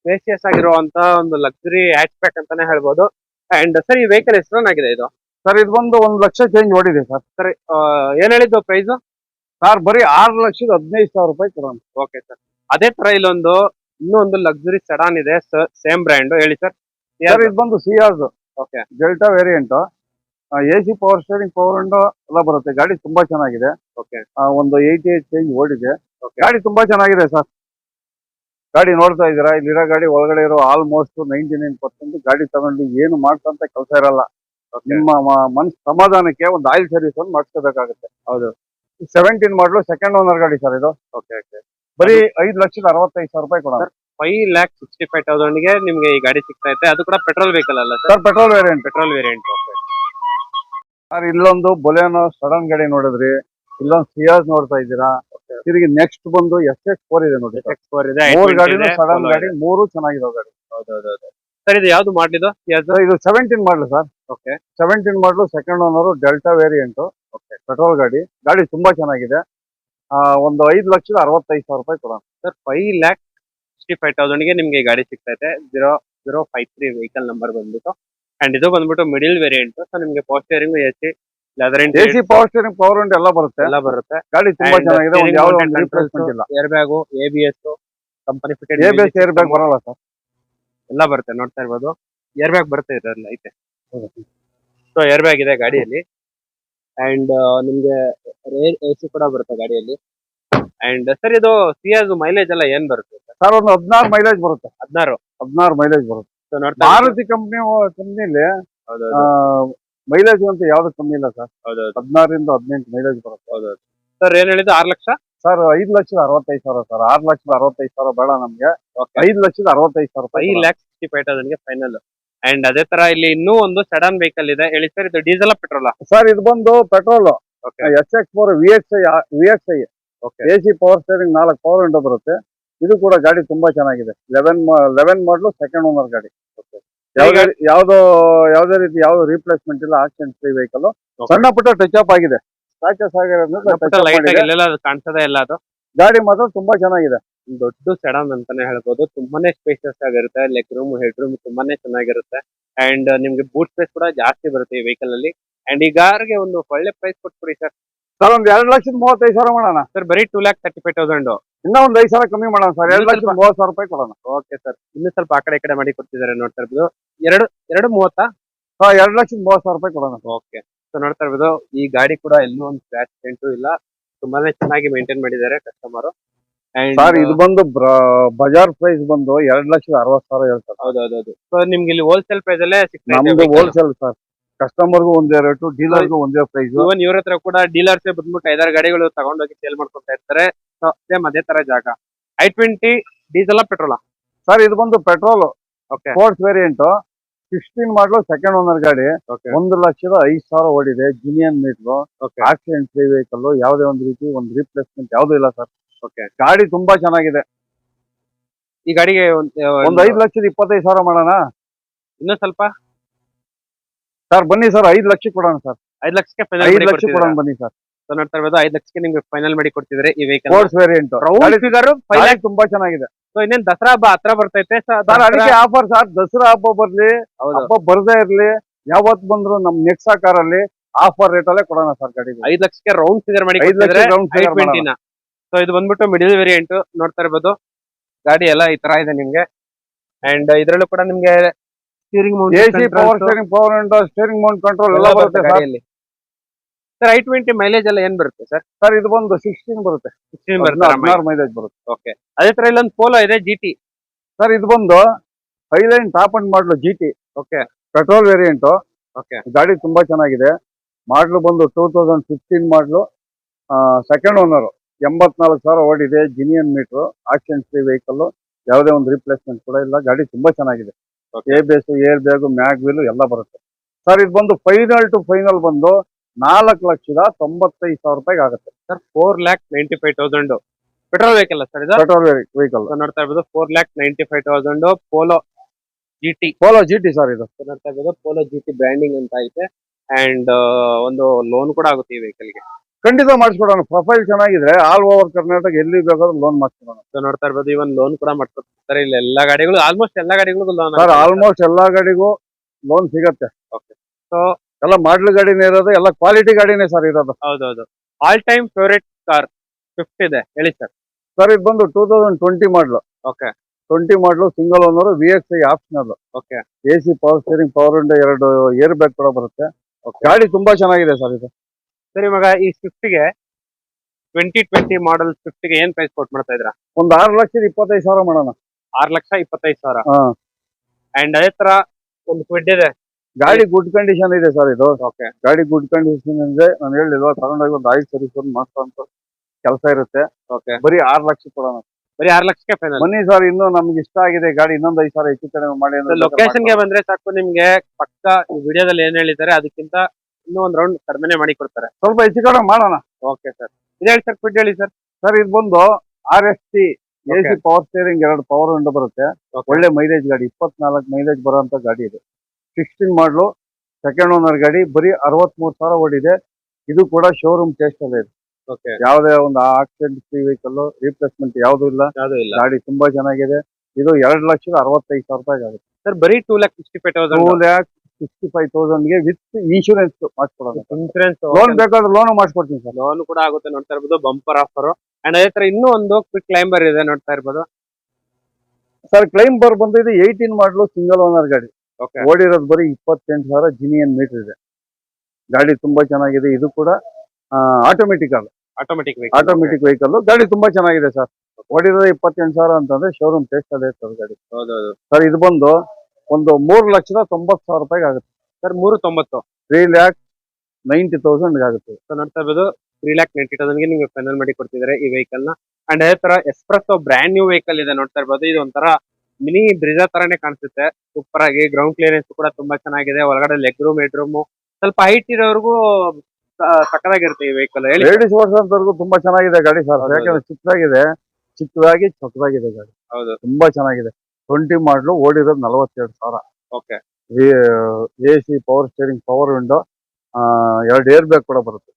ಸ್ಪೇಸಿಯಸ್ ಆಗಿರುವಂತ ಒಂದು ಲಕ್ಸುರಿ ಹ್ಯಾಚ್ ಬ್ಯಾಕ್ ಅಂತಾನೆ ಹೇಳ್ಬೋದು. ಅಂಡ್ ಸರ್ ಈ ವೆಹಿಕಲ್ ಎಷ್ಟು ರನ್ ಆಗಿದೆ ಇದು? ಸರ್ ಇದು ಬಂದು ಒಂದ್ ಲಕ್ಷ ಚೇಂಜ್ ಓಡಿದೆ ಸರ್ ಸರ್ ಏನ್ ಹೇಳಿದ್ದು ಪ್ರೈಸ್ ಸರ್ ಬರೀ ಆರು ಲಕ್ಷದ ಹದಿನೈದು ಸಾವಿರ ರೂಪಾಯಿ ಕೊಡೋಣ. ಓಕೆ ಸರ್ ಅದೇ ತರ ಇಲ್ಲೊಂದು ಇನ್ನೂ ಒಂದು ಲಕ್ಸುರಿ ಸೆಡಾನ್ ಇದೆ ಸೇಮ್ ಬ್ರ್ಯಾಂಡ್ ಹೇಳಿ ಸರ್ ಸರ್ ಇದು ಬಂದು Ciaz okay Delta variant A C power steering power window ಎಲ್ಲ ಬರುತ್ತೆ. ಗಾಡಿ ತುಂಬಾ ಚೆನ್ನಾಗಿದೆ. ಓಕೆ ಒಂದು ಏಯ್ಟಿ ಏಟ್ ಚೇಂಜ್ ಓಡಿದೆ ಗಾಡಿ ತುಂಬಾ ಚೆನ್ನಾಗಿದೆ ಸರ್ ಗಾಡಿ ನೋಡ್ತಾ ಇದ್ದೀರಾ? ಇಲ್ಲಿರೋ ಗಾಡಿ ಒಳಗಡೆ ಇರೋ ಆಲ್ಮೋಸ್ಟ್ ನೈಂಟಿ ನೈನ್ ಪರ್ಸೆಂಟ್ ಗಾಡಿ ತಗೊಂಡು ಏನು ಮಾಡ್ಕೊಂತ ಕೆಲಸ ಇರಲ್ಲ. ನಿಮ್ಮ ಮನಸ್ ಸಮಾಧಾನಕ್ಕೆ ಒಂದು ಆಯಿಲ್ ಸರ್ವಿಸ್ ಒಂದು ಮಾಡಿಸ್ಕೋಬೇಕಾಗುತ್ತೆ. ಹೌದು. ಸೆವೆಂಟೀನ್ ಮಾಡಲು ಸೆಕೆಂಡ್ ಓನರ್ ಗಾಡಿ ಸರ್ ಇದು. ಓಕೆ ಓಕೆ ಬರೀ ಐದು ಲಕ್ಷದ ಅರವತ್ತೈದು ಸಾವಿರ ರೂಪಾಯಿ ಕೊಡೋಣ. ಫೈವ್ ಲ್ಯಾಕ್ ಸಿಕ್ಸ್ಟಿ ಫೈವ್ ತೌಸಂಡ್ಗೆ ನಿಮ್ಗೆ ಈ ಗಾಡಿ ಸಿಗ್ತಾ ಇದೆ ಅದು ಕೂಡ ಪೆಟ್ರೋಲ್ ವೆಹಿಕಲ್ ಅಲ್ಲ sir? Sir petrol variant petrol variant sir ಇಲ್ಲೊಂದು ಬೊಲೆನೋ ಸಡನ್ ಗಾಡಿ ನೋಡಿದ್ರಿ. ಇಲ್ಲೊಂದು ಸಿಯಾಸ್ ನೋಡ್ತಾ ಇದ್ದೀರಾ. ತಿರುಗಿ ನೆಕ್ಸ್ಟ್ ಬಂದು ಎಸ್ ಎಕ್ಸ್ ಫೋರ್ ಇದೆ ನೋಡಿ ಎಕ್ಸ್ ಫೋರ್ ಇದೆ ಮೂರು ಗಾಡಿ ಸಡನ್ ಗಾಡಿ ಮೂರು ಚೆನ್ನಾಗಿದೆ ಗಾಡಿ. ಸರ್ ಇದು ಯಾವ್ದು ಮಾಡಿದ್ದು ಎಸ್ ಇದು seventeen model sir. Okay seventeen model second owner Delta variant okay petrol ಗಾಡಿ. ಗಾಡಿ ತುಂಬಾ ಚೆನ್ನಾಗಿದೆ. ಒಂದು ಐದು ಲಕ್ಷದ ಅರವತ್ತೈದು ಸಾವಿರ ರೂಪಾಯಿ ಕೊಡೋಣ. Sir five lakh sixty five ತೌಸಂಡ್ಗೆ ನಿಮ್ಗೆ ಗಾಡಿ ಸಿಗ್ತಾ ಇದೆ. Zero zero five three vehicle number ಬಂದ್ಬಿಟ್ಟು. ಅಂಡ್ ಇದು ಬಂದ್ಬಿಟ್ಟು ಮಿಡಿಲ್ ವೇರಿಯಂಟ್ ಸೊ ನಿಮ್ಗೆ upholstering A C leather A C power steering power window ಎಲ್ಲ ಬರುತ್ತೆ. ಎಲ್ಲ ಬರುತ್ತೆ. ಗಾಡಿ ತುಂಬಾ ಚೆನ್ನಾಗಿದೆ. ಒಂದು ಯಾವುದೋ ಒಂದು ರಿಪ್ಲೇಸ್ಮೆಂಟ್ ಇಲ್ಲ. Air bag A B S company fitted A base air bag ಬರಲ್ಲ ಸರ್. ಎಲ್ಲ ಬರುತ್ತೆ ನೋಡ್ತಾ ಇರ್ಬೋದು. ಏರ್ ಬ್ಯಾಗ್ ಬರುತ್ತೆ ಇದರಲ್ಲಿ ಐತೆ. ಸೊ ಏರ್ ಬ್ಯಾಗ್ ಇದೆ ಗಾಡಿಯಲ್ಲಿ. ಅಂಡ್ ನಿಮ್ಗೆ ರೇರ್ ಎ ಸಿ ಕೂಡ ಬರುತ್ತೆ ಗಾಡಿಯಲ್ಲಿ. ಅಂಡ್ ಸರ್ ಇದು ಸಿಯಾಜ್ ಮೈಲೇಜ್ ಎಲ್ಲ ಏನ್ ಬರುತ್ತೆ? ಸರ್ ಒಂದು ಹದಿನಾರು ಮೈಲೇಜ್ ಬರುತ್ತೆ. ಹದಿನಾರು? ಹದಿನಾರು ಮೈಲೇಜ್ ಬರುತ್ತೆ. ನೋಡ್ತಾ? ಮಾರುತಿ ಕಂಪ್ನಿ ಕಂಪ್ನಿಲಿ ಹೌದು ಮೈಲೇಜ್ ಅಂತ ಯಾವ್ದು ಕಮ್ಮಿ ಇಲ್ಲ ಸರ್. ಹೌದು ಹದಿನಾರರಿಂದ ಹದಿನೆಂಟು ಮೈಲೇಜ್ ಬರುತ್ತೆ. ಹೌದು ಸರ್ ಏನ್ ಹೇಳಿದ್ದು? ಆರ್ ಲಕ್ಷ? ಸರ್ ಐದು ಲಕ್ಷದ ಅರವತ್ತೈದು ಸಾವಿರ ಸರ್. ಆರ್ ಲಕ್ಷದ ಅರವತ್ತೈದು ಸಾವಿರ ಬೇಡ ನಮ್ಗೆ. ಐದು ಲಕ್ಷದ ಅರವತ್ತೈದು ಸಾವಿರ ರೂಪಾಯಿ lakh sixty five final and ಅದೇ ತರ ಇಲ್ಲಿ ಇನ್ನೂ ಒಂದು ಸಡನ್ ವೆಹಿಕಲ್ ಇದೆ. ಹೇಳಿ ಸರ್ ಇದು ಡೀಸೆಲ್ ಪೆಟ್ರೋಲ್ ಸರ್ ಇದು ಬಂದು petrol S H X four V X I V X I okay A C power steering ನಾಲ್ಕು ಪವರ್ ವಿಂಡೋ ಬರುತ್ತೆ. ಇದು ಕೂಡ ಗಾಡಿ ತುಂಬಾ ಚೆನ್ನಾಗಿದೆ. Eleven eleven model second owner ಗಾಡಿ. ಯಾವ್ದೇ ಯಾವ್ದೋ ರೀತಿ ಯಾವ್ದು ರೀಪ್ಲೇಸ್ಮೆಂಟ್ ಇಲ್ಲ ಆಕ್ಸಿಡೆಂಟ್ ಫ್ರೀ ವೆಹಿಕಲ್ ಸಣ್ಣ ಪುಟ್ಟ ಟಚ್ ಅಪ್ ಆಗಿದೆ. ಆಗಿರೋದ್ರಿಂದ ಅದು ಕಾಣಿಸೋದೇ ಇಲ್ಲ ಅದು? ಗಾಡಿ ಮಾತ್ರ ತುಂಬಾ ಚೆನ್ನಾಗಿದೆ. ದೊಡ್ಡ ಸೆಡನ್ ಅಂತಾನೆ ಹೇಳ್ಬೋದು. ತುಂಬಾನೇ ಸ್ಪೇಷಿಯಸ್ ಆಗಿರುತ್ತೆ. ಲೆಗ್ ರೂಮ್ ಹೆಡ್ ರೂಮ್ ತುಂಬಾನೇ ಚೆನ್ನಾಗಿರುತ್ತೆ. ಅಂಡ್ ನಿಮ್ಗೆ ಬೂಟ್ ಸ್ಪೇಸ್ ಕೂಡ ಜಾಸ್ತಿ ಬರುತ್ತೆ ಈ ವೆಹಿಕಲ್ ಅಲ್ಲಿ. ಅಂಡ್ ಈ ಕಾರ್ಗೆ ಒಂದು ಒಳ್ಳೆ ಪ್ರೈಸ್ ಕೊಟ್ಬಿಡಿ ಸರ್ ಸರ್ ಒಂದ್ ಎರಡು ಲಕ್ಷದ ಮೂವತ್ತೈದು ಸಾವಿರ ಮಾಡೋಣ. ಸರ್ ಬರೀ two lakh thirty five thousand ಇನ್ನೂ ಒಂದ್ ಐದು ಸಾವಿರ ಕಮ್ಮಿ ಮಾಡೋಣ ಸರ್ ಎರಡ್ ಲಕ್ಷದ ಮೂವತ್ತು ಸಾವಿರ ರೂಪಾಯಿ ಕೊಡೋಣ. ಓಕೆ ಸರ್ ಇನ್ನು ಸ್ವಲ್ಪ ಆ ಕಡೆ ಈ ಕಡೆ ಮಾಡಿ ಕೊಡ್ತಿದ್ದಾರೆ ನೋಡ್ತಾ ಇರ್ಬೋದು ಎರಡು ಎರಡು ಮೂವತ್ತಾ? ಹಾ ಎರಡ್ ಲಕ್ಷದ ಮೂವತ್ತು ಸಾವಿರ ರೂಪಾಯಿ ಕೊಡೋಣ. ಓಕೆ ಸೊ ನೋಡ್ತಾ ಇರ್ಬೋದು ಈ ಗಾಡಿ ಕೂಡ ಎಲ್ಲೂ ಒಂದು ಸ್ಕ್ರಾಚ್ ಪೇಂಟು ಇಲ್ಲ. ತುಂಬಾನೇ ಚೆನ್ನಾಗಿ ಮೇಂಟೈನ್ ಮಾಡಿದ್ದಾರೆ ಕಸ್ಟಮರ್ ಸರ್ ಇದು ಬಂದು ಬ್ರ- ಬಜಾರ್ ಪ್ರೈಸ್ ಬಂದು ಎರಡ್ ಲಕ್ಷದ ಅರವತ್ ಸಾವಿರ ಹೇಳ್ತಾರೆ. ಹೌದೌದು ಸೊ ನಿಮ್ಗೆ ಇಲ್ಲಿ ಹೋಲ್ಸೇಲ್ ಪ್ರೈಸ್ ಅಲ್ಲೇ ನಮ್ದು ಹೋಲ್ಸೇಲ್ ಸರ್ ಕಸ್ಟಮರ್ಗೂ ಒಂದೇ ರೇಟು ಡೀಲರ್ಗೂ ಒಂದೇ ಪ್ರೈಸ್ ಇವನ್ ಇವ್ರ ಹತ್ರ ಕೂಡ ಡೀಲರ್ಸ್ ಬಂದ್ಬಿಟ್ಟು ಐದಾರು ಗಾಡಿಗಳು ತಗೊಂಡೋಗಿ ಸೇಲ್ ಮಾಡ್ಕೊತಾ ಇರ್ತಾರೆ. ಸೇಮ್ ಅದೇ ತರ ಜಾಗ. I twenty diesel petrol sir ಇದು ಬಂದು petrol sports variant sixteen model second owner ಗಾಡಿ. ಒಂದು ಲಕ್ಷದ ಐದು ಸಾವಿರ ಓಡಿದೆ genuine meter okay accident free vehicle ಯಾವುದೇ ಒಂದು ರೀತಿ ಒಂದು ರೀಪ್ಲೇಸ್ಮೆಂಟ್ ಯಾವ್ದು ಇಲ್ಲ ಸರ್ ಓಕೆ ಗಾಡಿ ತುಂಬಾ ಚೆನ್ನಾಗಿದೆ. ಈ ಗಾಡಿಗೆ ಒಂದ್- ಐದು ಲಕ್ಷದ ಇಪ್ಪತ್ತೈದು ಸಾವಿರ ಮಾಡೋಣ? ಇನ್ನೂ ಸ್ವಲ್ಪ? ಸರ್ ಬನ್ನಿ ಸರ್ ಐದು ಲಕ್ಷ ಕೊಡೋಣ ಸರ್. ಐದ್ ಲಕ್ಷಕ್ಕೆ ಫೈನಲ್ ಐದು ಲಕ್ಷ ಕೊಡೋಣ ಬನ್ನಿ ಸರ್. So ನೋಡ್ತಾ ಇರ್ಬೋದು ಐದ್ ಲಕ್ಷಕ್ಕೆ ನಿಮ್ಗೆ ಫೈನಲ್ ಮಾಡಿ ಕೊಡ್ತಿದ್ರೆ ಈ vehicle sports variant round figure lakh ತುಂಬಾ ಚೆನ್ನಾಗಿದೆ. ಸೊ ಇನ್ನೇನ್ ದಸರಾ ಹಬ್ಬ ಹತ್ರ ಬರ್ತೈತೆ ಸರ್ ದಸರಾ- ಅದಕ್ಕೆ ಆಫರ್ ಸರ್ ದಸರಾ ಹಬ್ಬ ಬರ್ಲಿ ಹಬ್ಬ ಬರ್ದೇ ಇರ್ಲಿ ಯಾವತ್ ಬಂದ್ರು ನಮ್ ನೆಕ್ಸಾ ಕಾರಲ್ಲಿ ಆಫರ್ ರೇಟ್ ಅಲ್ಲೇ ಕೊಡೋಣ ಸರ್ ಗಾಡಿ ಐದ್ ಲಕ್ಷಕ್ಕೆ ರೌಂಡ್ ಫಿಗರ್ ಮಾಡಿ ಐದು ಲಕ್ಷ ಫಿಗರ್ round ಸೊ ಇದು ಬಂದ್ಬಿಟ್ಟು ಮಿಡಿಲ್ ವೇರಿಯಂಟ್ ನೋಡ್ತಾ ಇರ್ಬೋದು. ಗಾಡಿ ಎಲ್ಲ ಈ ತರ ಇದೆ ನಿಮ್ಗೆ. ಅಂಡ್ ಇದ್ರಲ್ಲೂ ಕೂಡ ನಿಮ್ಗೆ steering power steering power window steering mount control ಎಲ್ಲ ಬರುತ್ತೆ ಗಾಡಿಯಲ್ಲಿ. ಸರ್ ಐ ಟ್ವೆಂಟಿ ಮೈಲೇಜ್ ಎಲ್ಲ ಏನ್ ಬರುತ್ತೆ ಸರ್? ಸರ್ ಇದು ಬಂದು ಸಿಕ್ಸ್ಟೀನ್ ಬರುತ್ತೆ. ಸಿಕ್ಸ್ಟೀನ್ ಬರುತ್ತೆ ಮೈಲೇಜ್ ಬರುತ್ತೆ. ಓಕೆ ಅದೇ ತರ ಇಲ್ಲೊಂದು ಪೋಲೋ ಇದೆ ಜಿ ಟಿ ಸರ್ ಇದು ಬಂದು line top end model G T okay petrol variant okay ಗಾಡಿ ತುಂಬಾ ಚೆನ್ನಾಗಿದೆ. ಮಾಡ್ಲು ಬಂದು two thousand fifteen model second owner ಎಂಬತ್ನಾಲ್ಕು ಸಾವಿರ ಓಡಿದೆ genuine meter accident free vehicle ಯಾವುದೇ ಒಂದು ರಿಪ್ಲೇಸ್ಮೆಂಟ್ ಕೂಡ ಇಲ್ಲ. ಗಾಡಿ ತುಂಬಾ ಚೆನ್ನಾಗಿದೆ. Air A base air bag mag wheel ಎಲ್ಲ ಬರುತ್ತೆ. ಸರ್ ಇದು ಬಂದು ಫೈನಲ್ ಟು ಫೈನಲ್ ಬಂದು ನಾಲ್ಕು ಲಕ್ಷದ ತೊಂಬತ್ತೈದು ಸಾವಿರ ರೂಪಾಯಿಗೆ ಆಗುತ್ತೆ. Sir four lakh ninety five thousand petrol vehicle sir ಇದು? ಪೆಟ್ರೋಲ್ ವೆಹಿಕಲ್ ನೋಡ್ತಾ ಇರ್ಬೋದು four lakh ninety five thousand Polo G T Polo G T sir ಇದು ನೋಡ್ತಾ ಇರ್ಬೋದು ಪೋಲೋ ಜಿ ಟಿ ಬ್ರ್ಯಾಂಡಿಂಗ್ ಅಂತ ಐತೆ. ಅಂಡ್ ಒಂದು ಲೋನ್ ಕೂಡ ಆಗುತ್ತೆ ಈ ವೆಹಿಕಲ್ಗೆ. ಖಂಡಿತ ಮಾಡಿಸ್ಕೊಡೋಣ. ಪ್ರೊಫೈಲ್ ಚೆನ್ನಾಗಿದ್ರೆ ಆಲ್ ಓವರ್ ಕರ್ನಾಟಕ ಎಲ್ಲಿ ಬೇಕಾದ್ರೂ ಲೋನ್ ಮಾಡಿಸ್ಕೊಡೋಣ. ಸೊ ನೋಡ್ತಾ ಇರ್ಬೋದು ಇವನ್ ಲೋನ್ ಕೂಡ ಮಾಡ್ಕೊಡ್ತಾರೆ ಇಲ್ಲಿ ಎಲ್ಲಾ ಗಾಡಿಗಳು ಆಲ್ಮೋಸ್ಟ್ ಎಲ್ಲಾ ಗಾಡಿಗಳಿಗೂ ಲೋನ್ ಸರ್ ಆಲ್ಮೋಸ್ಟ್ ಎಲ್ಲಾ ಗಾಡಿಗೂ ಲೋನ್ ಸಿಗತ್ತೆ. ಓಕೆ So- ಎಲ್ಲ ಮಾಡಲ್ ಗಾಡಿನೇ ಇರೋದು ಎಲ್ಲ ಕ್ವಾಲಿಟಿ ಗಾಡಿನೇ ಸರ್ ಇರೋದು. ಹೌದೌದು. All time favourite car Swift ಇದೆ. ಹೇಳಿ ಸರ್ ಸರ್ ಇದು ಬಂದು two thousand twenty model okay twenty model single owner V X I optional okay A C power steering power window ಎರಡು ಏರ್ ಬ್ಯಾಗ್ ಕೂಡ ಬರುತ್ತೆ. ಗಾಡಿ ತುಂಬಾ ಚೆನ್ನಾಗಿದೆ ಸರ್ ಇದು. ಸರಿ ಮಗ ಈ ಸ್ವಿಫ್ಟ್ಗೆ ಟ್ವೆಂಟಿ ಟ್ವೆಂಟಿ ಮಾಡಲ್ ಸ್ವಿಫ್ಟ್ಗೆ ಏನ್ ಪ್ರೈಸ್ ಕೊಟ್ ಮಾಡ್ತಾ ಇದ್ರ ಒಂದ್ ಆರು ಲಕ್ಷದ ಇಪ್ಪತ್ತೈದು ಸಾವಿರ ಮಾಡೋಣ. ಆರ್ ಲಕ್ಷ ಇಪ್ಪತ್ತೈದು ಸಾವಿರ. ಅಂಡ್ ಅದೇ ತರ ಒಂದು ಕ್ವಿಡ್ ಇದೆ. ಗಾಡಿ ಗುಡ್ ಕಂಡೀಷನ್ ಇದೆ ಸರ್ ಇದು. ಓಕೆ ಗಾಡಿ ಗುಡ್ ಕಂಡೀಷನ್ ಇದೆ. ನಾನು ಹೇಳಿಲ್ವಾ ತಗೊಂಡೋಗಿ ಒಂದು ಆಯಿಲ್ ಸರ್ವಿಸ್ ಒಂದು ಮಾಡ್ತಂತ ಕೆಲಸ ಇರುತ್ತೆ. ಓಕೆ ಬರೀ ಆರು ಲಕ್ಷ ಕೊಡೋಣ. ಬರೀ ಆರ್ ಲಕ್ಷಕ್ಕೆ ಫೈನಲ್ ಬನ್ನಿ ಸರ್ ಇನ್ನು ನಮ್ಗೆ ಇಷ್ಟ ಆಗಿದೆ ಗಾಡಿ ಇನ್ನೊಂದು ಐದು ಸಾವಿರ ಹೆಚ್ಚು ಕಡಿಮೆ ಮಾಡಿ ಅಂದ್ರೆ ಲೊಕೇಶನ್ಗೆ ಬಂದ್ರೆ ಸಾಕು ನಿಮ್ಗೆ ಪಕ್ಕ ಈ ವಿಡಿಯೋದಲ್ಲಿ ಏನ್ ಹೇಳಿದ್ದಾರೆ ಅದಕ್ಕಿಂತ ಇನ್ನೂ ಒಂದ್ ರೌಂಡ್ ಕಡಿಮೆನೆ ಮಾಡಿ ಕೊಡ್ತಾರೆ. ಸ್ವಲ್ಪ ಹೆಚ್ಚು ಕಡಿಮೆ ಮಾಡೋಣ. ಓಕೆ ಸರ್ ಇದು ಹೇಳಿ ಸರ್ ಫಿಟ್ ಹೇಳಿ ಸರ್ ಸರ್ ಇದು ಬಂದು R S T A C power steering ಎರಡು ಪವರ್ ವಿಂಡೋ ಬರುತ್ತೆ. ಒಳ್ಳೆ ಮೈಲೇಜ್ ಗಾಡಿ ಇಪ್ಪತ್ನಾಲ್ಕು ಮೈಲೇಜ್ ಬರೋಂತ ಗಾಡಿ ಇದು. ಸಿಕ್ಸ್ಟೀನ್ ಮಾಡಲು ಸೆಕೆಂಡ್ ಓನರ್ ಗಾಡಿ ಬರೀ ಅರವತ್ಮೂರು ಸಾವಿರ ಓಡಿದೆ. ಇದು ಕೂಡ ಶೋರೂಮ್ ಟೇಸ್ಟ್ ಅಲ್ಲೇ ಇದೆ. ಯಾವುದೇ ಒಂದು ಆಕ್ಸಿಡೆಂಟ್ ಫ್ರೀ ವೆಹಿಕಲ್ ರೀಪ್ಲೇಸ್ಮೆಂಟ್ ಯಾವ್ದು ಇಲ್ಲ. ಗಾಡಿ ತುಂಬಾ ಚೆನ್ನಾಗಿದೆ. ಇದು ಎರಡು ಲಕ್ಷದ ಅರವತ್ತೈದು ಸಾವಿರ ರೂಪಾಯಿ ಆಗುತ್ತೆ. ಸರ್ ಬರೀ two lakh sixty five two lakh sixty five ತೌಸಂಡ್ಗೆ with insurance ಮಾಡಿಸ್ಕೊಡೋದು. ಇನ್ಶೂರೆನ್ಸ್ ಲೋನ್ ಬೇಕಾದ್ರೆ ಲೋನ್ ಮಾಡಿಸ್ಕೊಡ್ತೀನಿ ಸರ್. ಲೋನ್ ಕೂಡ ಆಗುತ್ತೆ ನೋಡ್ತಾ ಇರ್ಬೋದು ಬಂಪರ್ ಆಫರ್ ಅಂಡ್ ಅದೇ ತರ ಇನ್ನೂ ಒಂದು ಕ್ವಿಕ್ ಕ್ಲೈಂಬರ್ ಇದೆ ನೋಡ್ತಾ ಇರ್ಬೋದು. ಸರ್ ಕ್ಲೈಂಬರ್ ಬಂದಿದೆ ಬಂದು ಇದು ಏಯ್ಟೀನ್ ಮಾಡಲು ಸಿಂಗಲ್ ಓನರ್ ಗಾಡಿ ಓಡಿರೋದು ಬರೀ ಇಪ್ಪತ್ತೆಂಟು ಸಾವಿರ ಜಿನಿಯನ್ ಮೀಟರ್ ಇದೆ. ಗಾಡಿ ತುಂಬಾ ಚೆನ್ನಾಗಿದೆ ಇದು ಕೂಡ ಆಟೋಮೆಟಿಕ್ ಅಲ್ಲ ಆಟೋಮೆಟಿಕ್ ಆಟೋಮೆಟಿಕ್ ವೆಹಿಕಲ್ ಗಾಡಿ ತುಂಬಾ ಚೆನ್ನಾಗಿದೆ ಸರ್ ಓಡಿರೋದು ಇಪ್ಪತ್ತೆಂಟು ಸಾವಿರ ಅಂತಂದ್ರೆ ಶೋರೂಮ್ ಟೆಸ್ಟ್ ಅದೇ ಸರ್ ಗಾಡಿ. ಸರ್ ಇದು ಬಂದು ಒಂದು ಮೂರು ಲಕ್ಷದ ತೊಂಬತ್ತು ಸಾವಿರ ರೂಪಾಯಿಗೆ ಆಗುತ್ತೆ. ಸರ್ ಮೂರು ತೊಂಬತ್ತು. ತ್ರೀ ಲ್ಯಾಕ್ ನೈಂಟಿ ತೌಸಂಡ್ ಆಗುತ್ತೆ. ಸೊ ನೋಡ್ತಾ ಇರೋದು ತ್ರೀ ಲ್ಯಾಕ್ ನೈಂಟಿ ತೌಸಂಡ್ಗೆ ನಿಮ್ಗೆ ಫೈನಲ್ ಮಾಡಿ ಕೊಡ್ತಿದ್ದಾರೆ ಈ ವೆಹಿಕಲ್ನ. ಅಂಡ್ ಅದೇ ತರ ಎಕ್ಸ್ಪ್ರೆಸ್ ಬ್ರ್ಯಾಂಡ್ ನ್ಯೂ ವೆಹಿಕಲ್ ಇದೆ ನೋಡ್ತಾ ಇರ್ಬೋದು. ಇದು ಒಂಥರ ಮಿನಿ ಬ್ರಿಜಾ ತರಾನೇ ಕಾಣಿಸುತ್ತೆ. ಸೂಪರ್ ಆಗಿ ಗ್ರೌಂಡ್ ಕ್ಲಿಯರೆನ್ಸ್ ಕೂಡ ತುಂಬಾ ಚೆನ್ನಾಗಿದೆ. ಒಳಗಡೆ ಲೆಗ್ ರೂಮ್ ಹೆಡ್ ರೂಮ್ ಸ್ವಲ್ಪ ಹೈಟ್ ಇರೋರ್ಗೂ ಸಕ್ಕದಾಗಿರುತ್ತೆ ಈ ವೆಹಿಕಲ್ ಲೇಡೀಸ್ ವರ್ಷದವರೆಗೂ ತುಂಬಾ ಚೆನ್ನಾಗಿದೆ ಗಾಡಿ ಸರ್ ಯಾಕಂದ್ರೆ ಚಿಕ್ಕದಾಗಿದೆ ಚಿಕ್ಕದಾಗಿ ಚೊಕ್ಕದಾಗಿದೆ ಗಾಡಿ. ಹೌದು. ತುಂಬಾ ಚೆನ್ನಾಗಿದೆ. ಟ್ವೆಂಟಿ ಮಾಡಲು ಓಡಿರೋದು ನಲವತ್ತೆರಡು ಸಾವಿರ. Okay. A C power steering power window ಎರಡು ಏರ್ ಬ್ಯಾಗ್ ಕೂಡ ಬರುತ್ತೆ.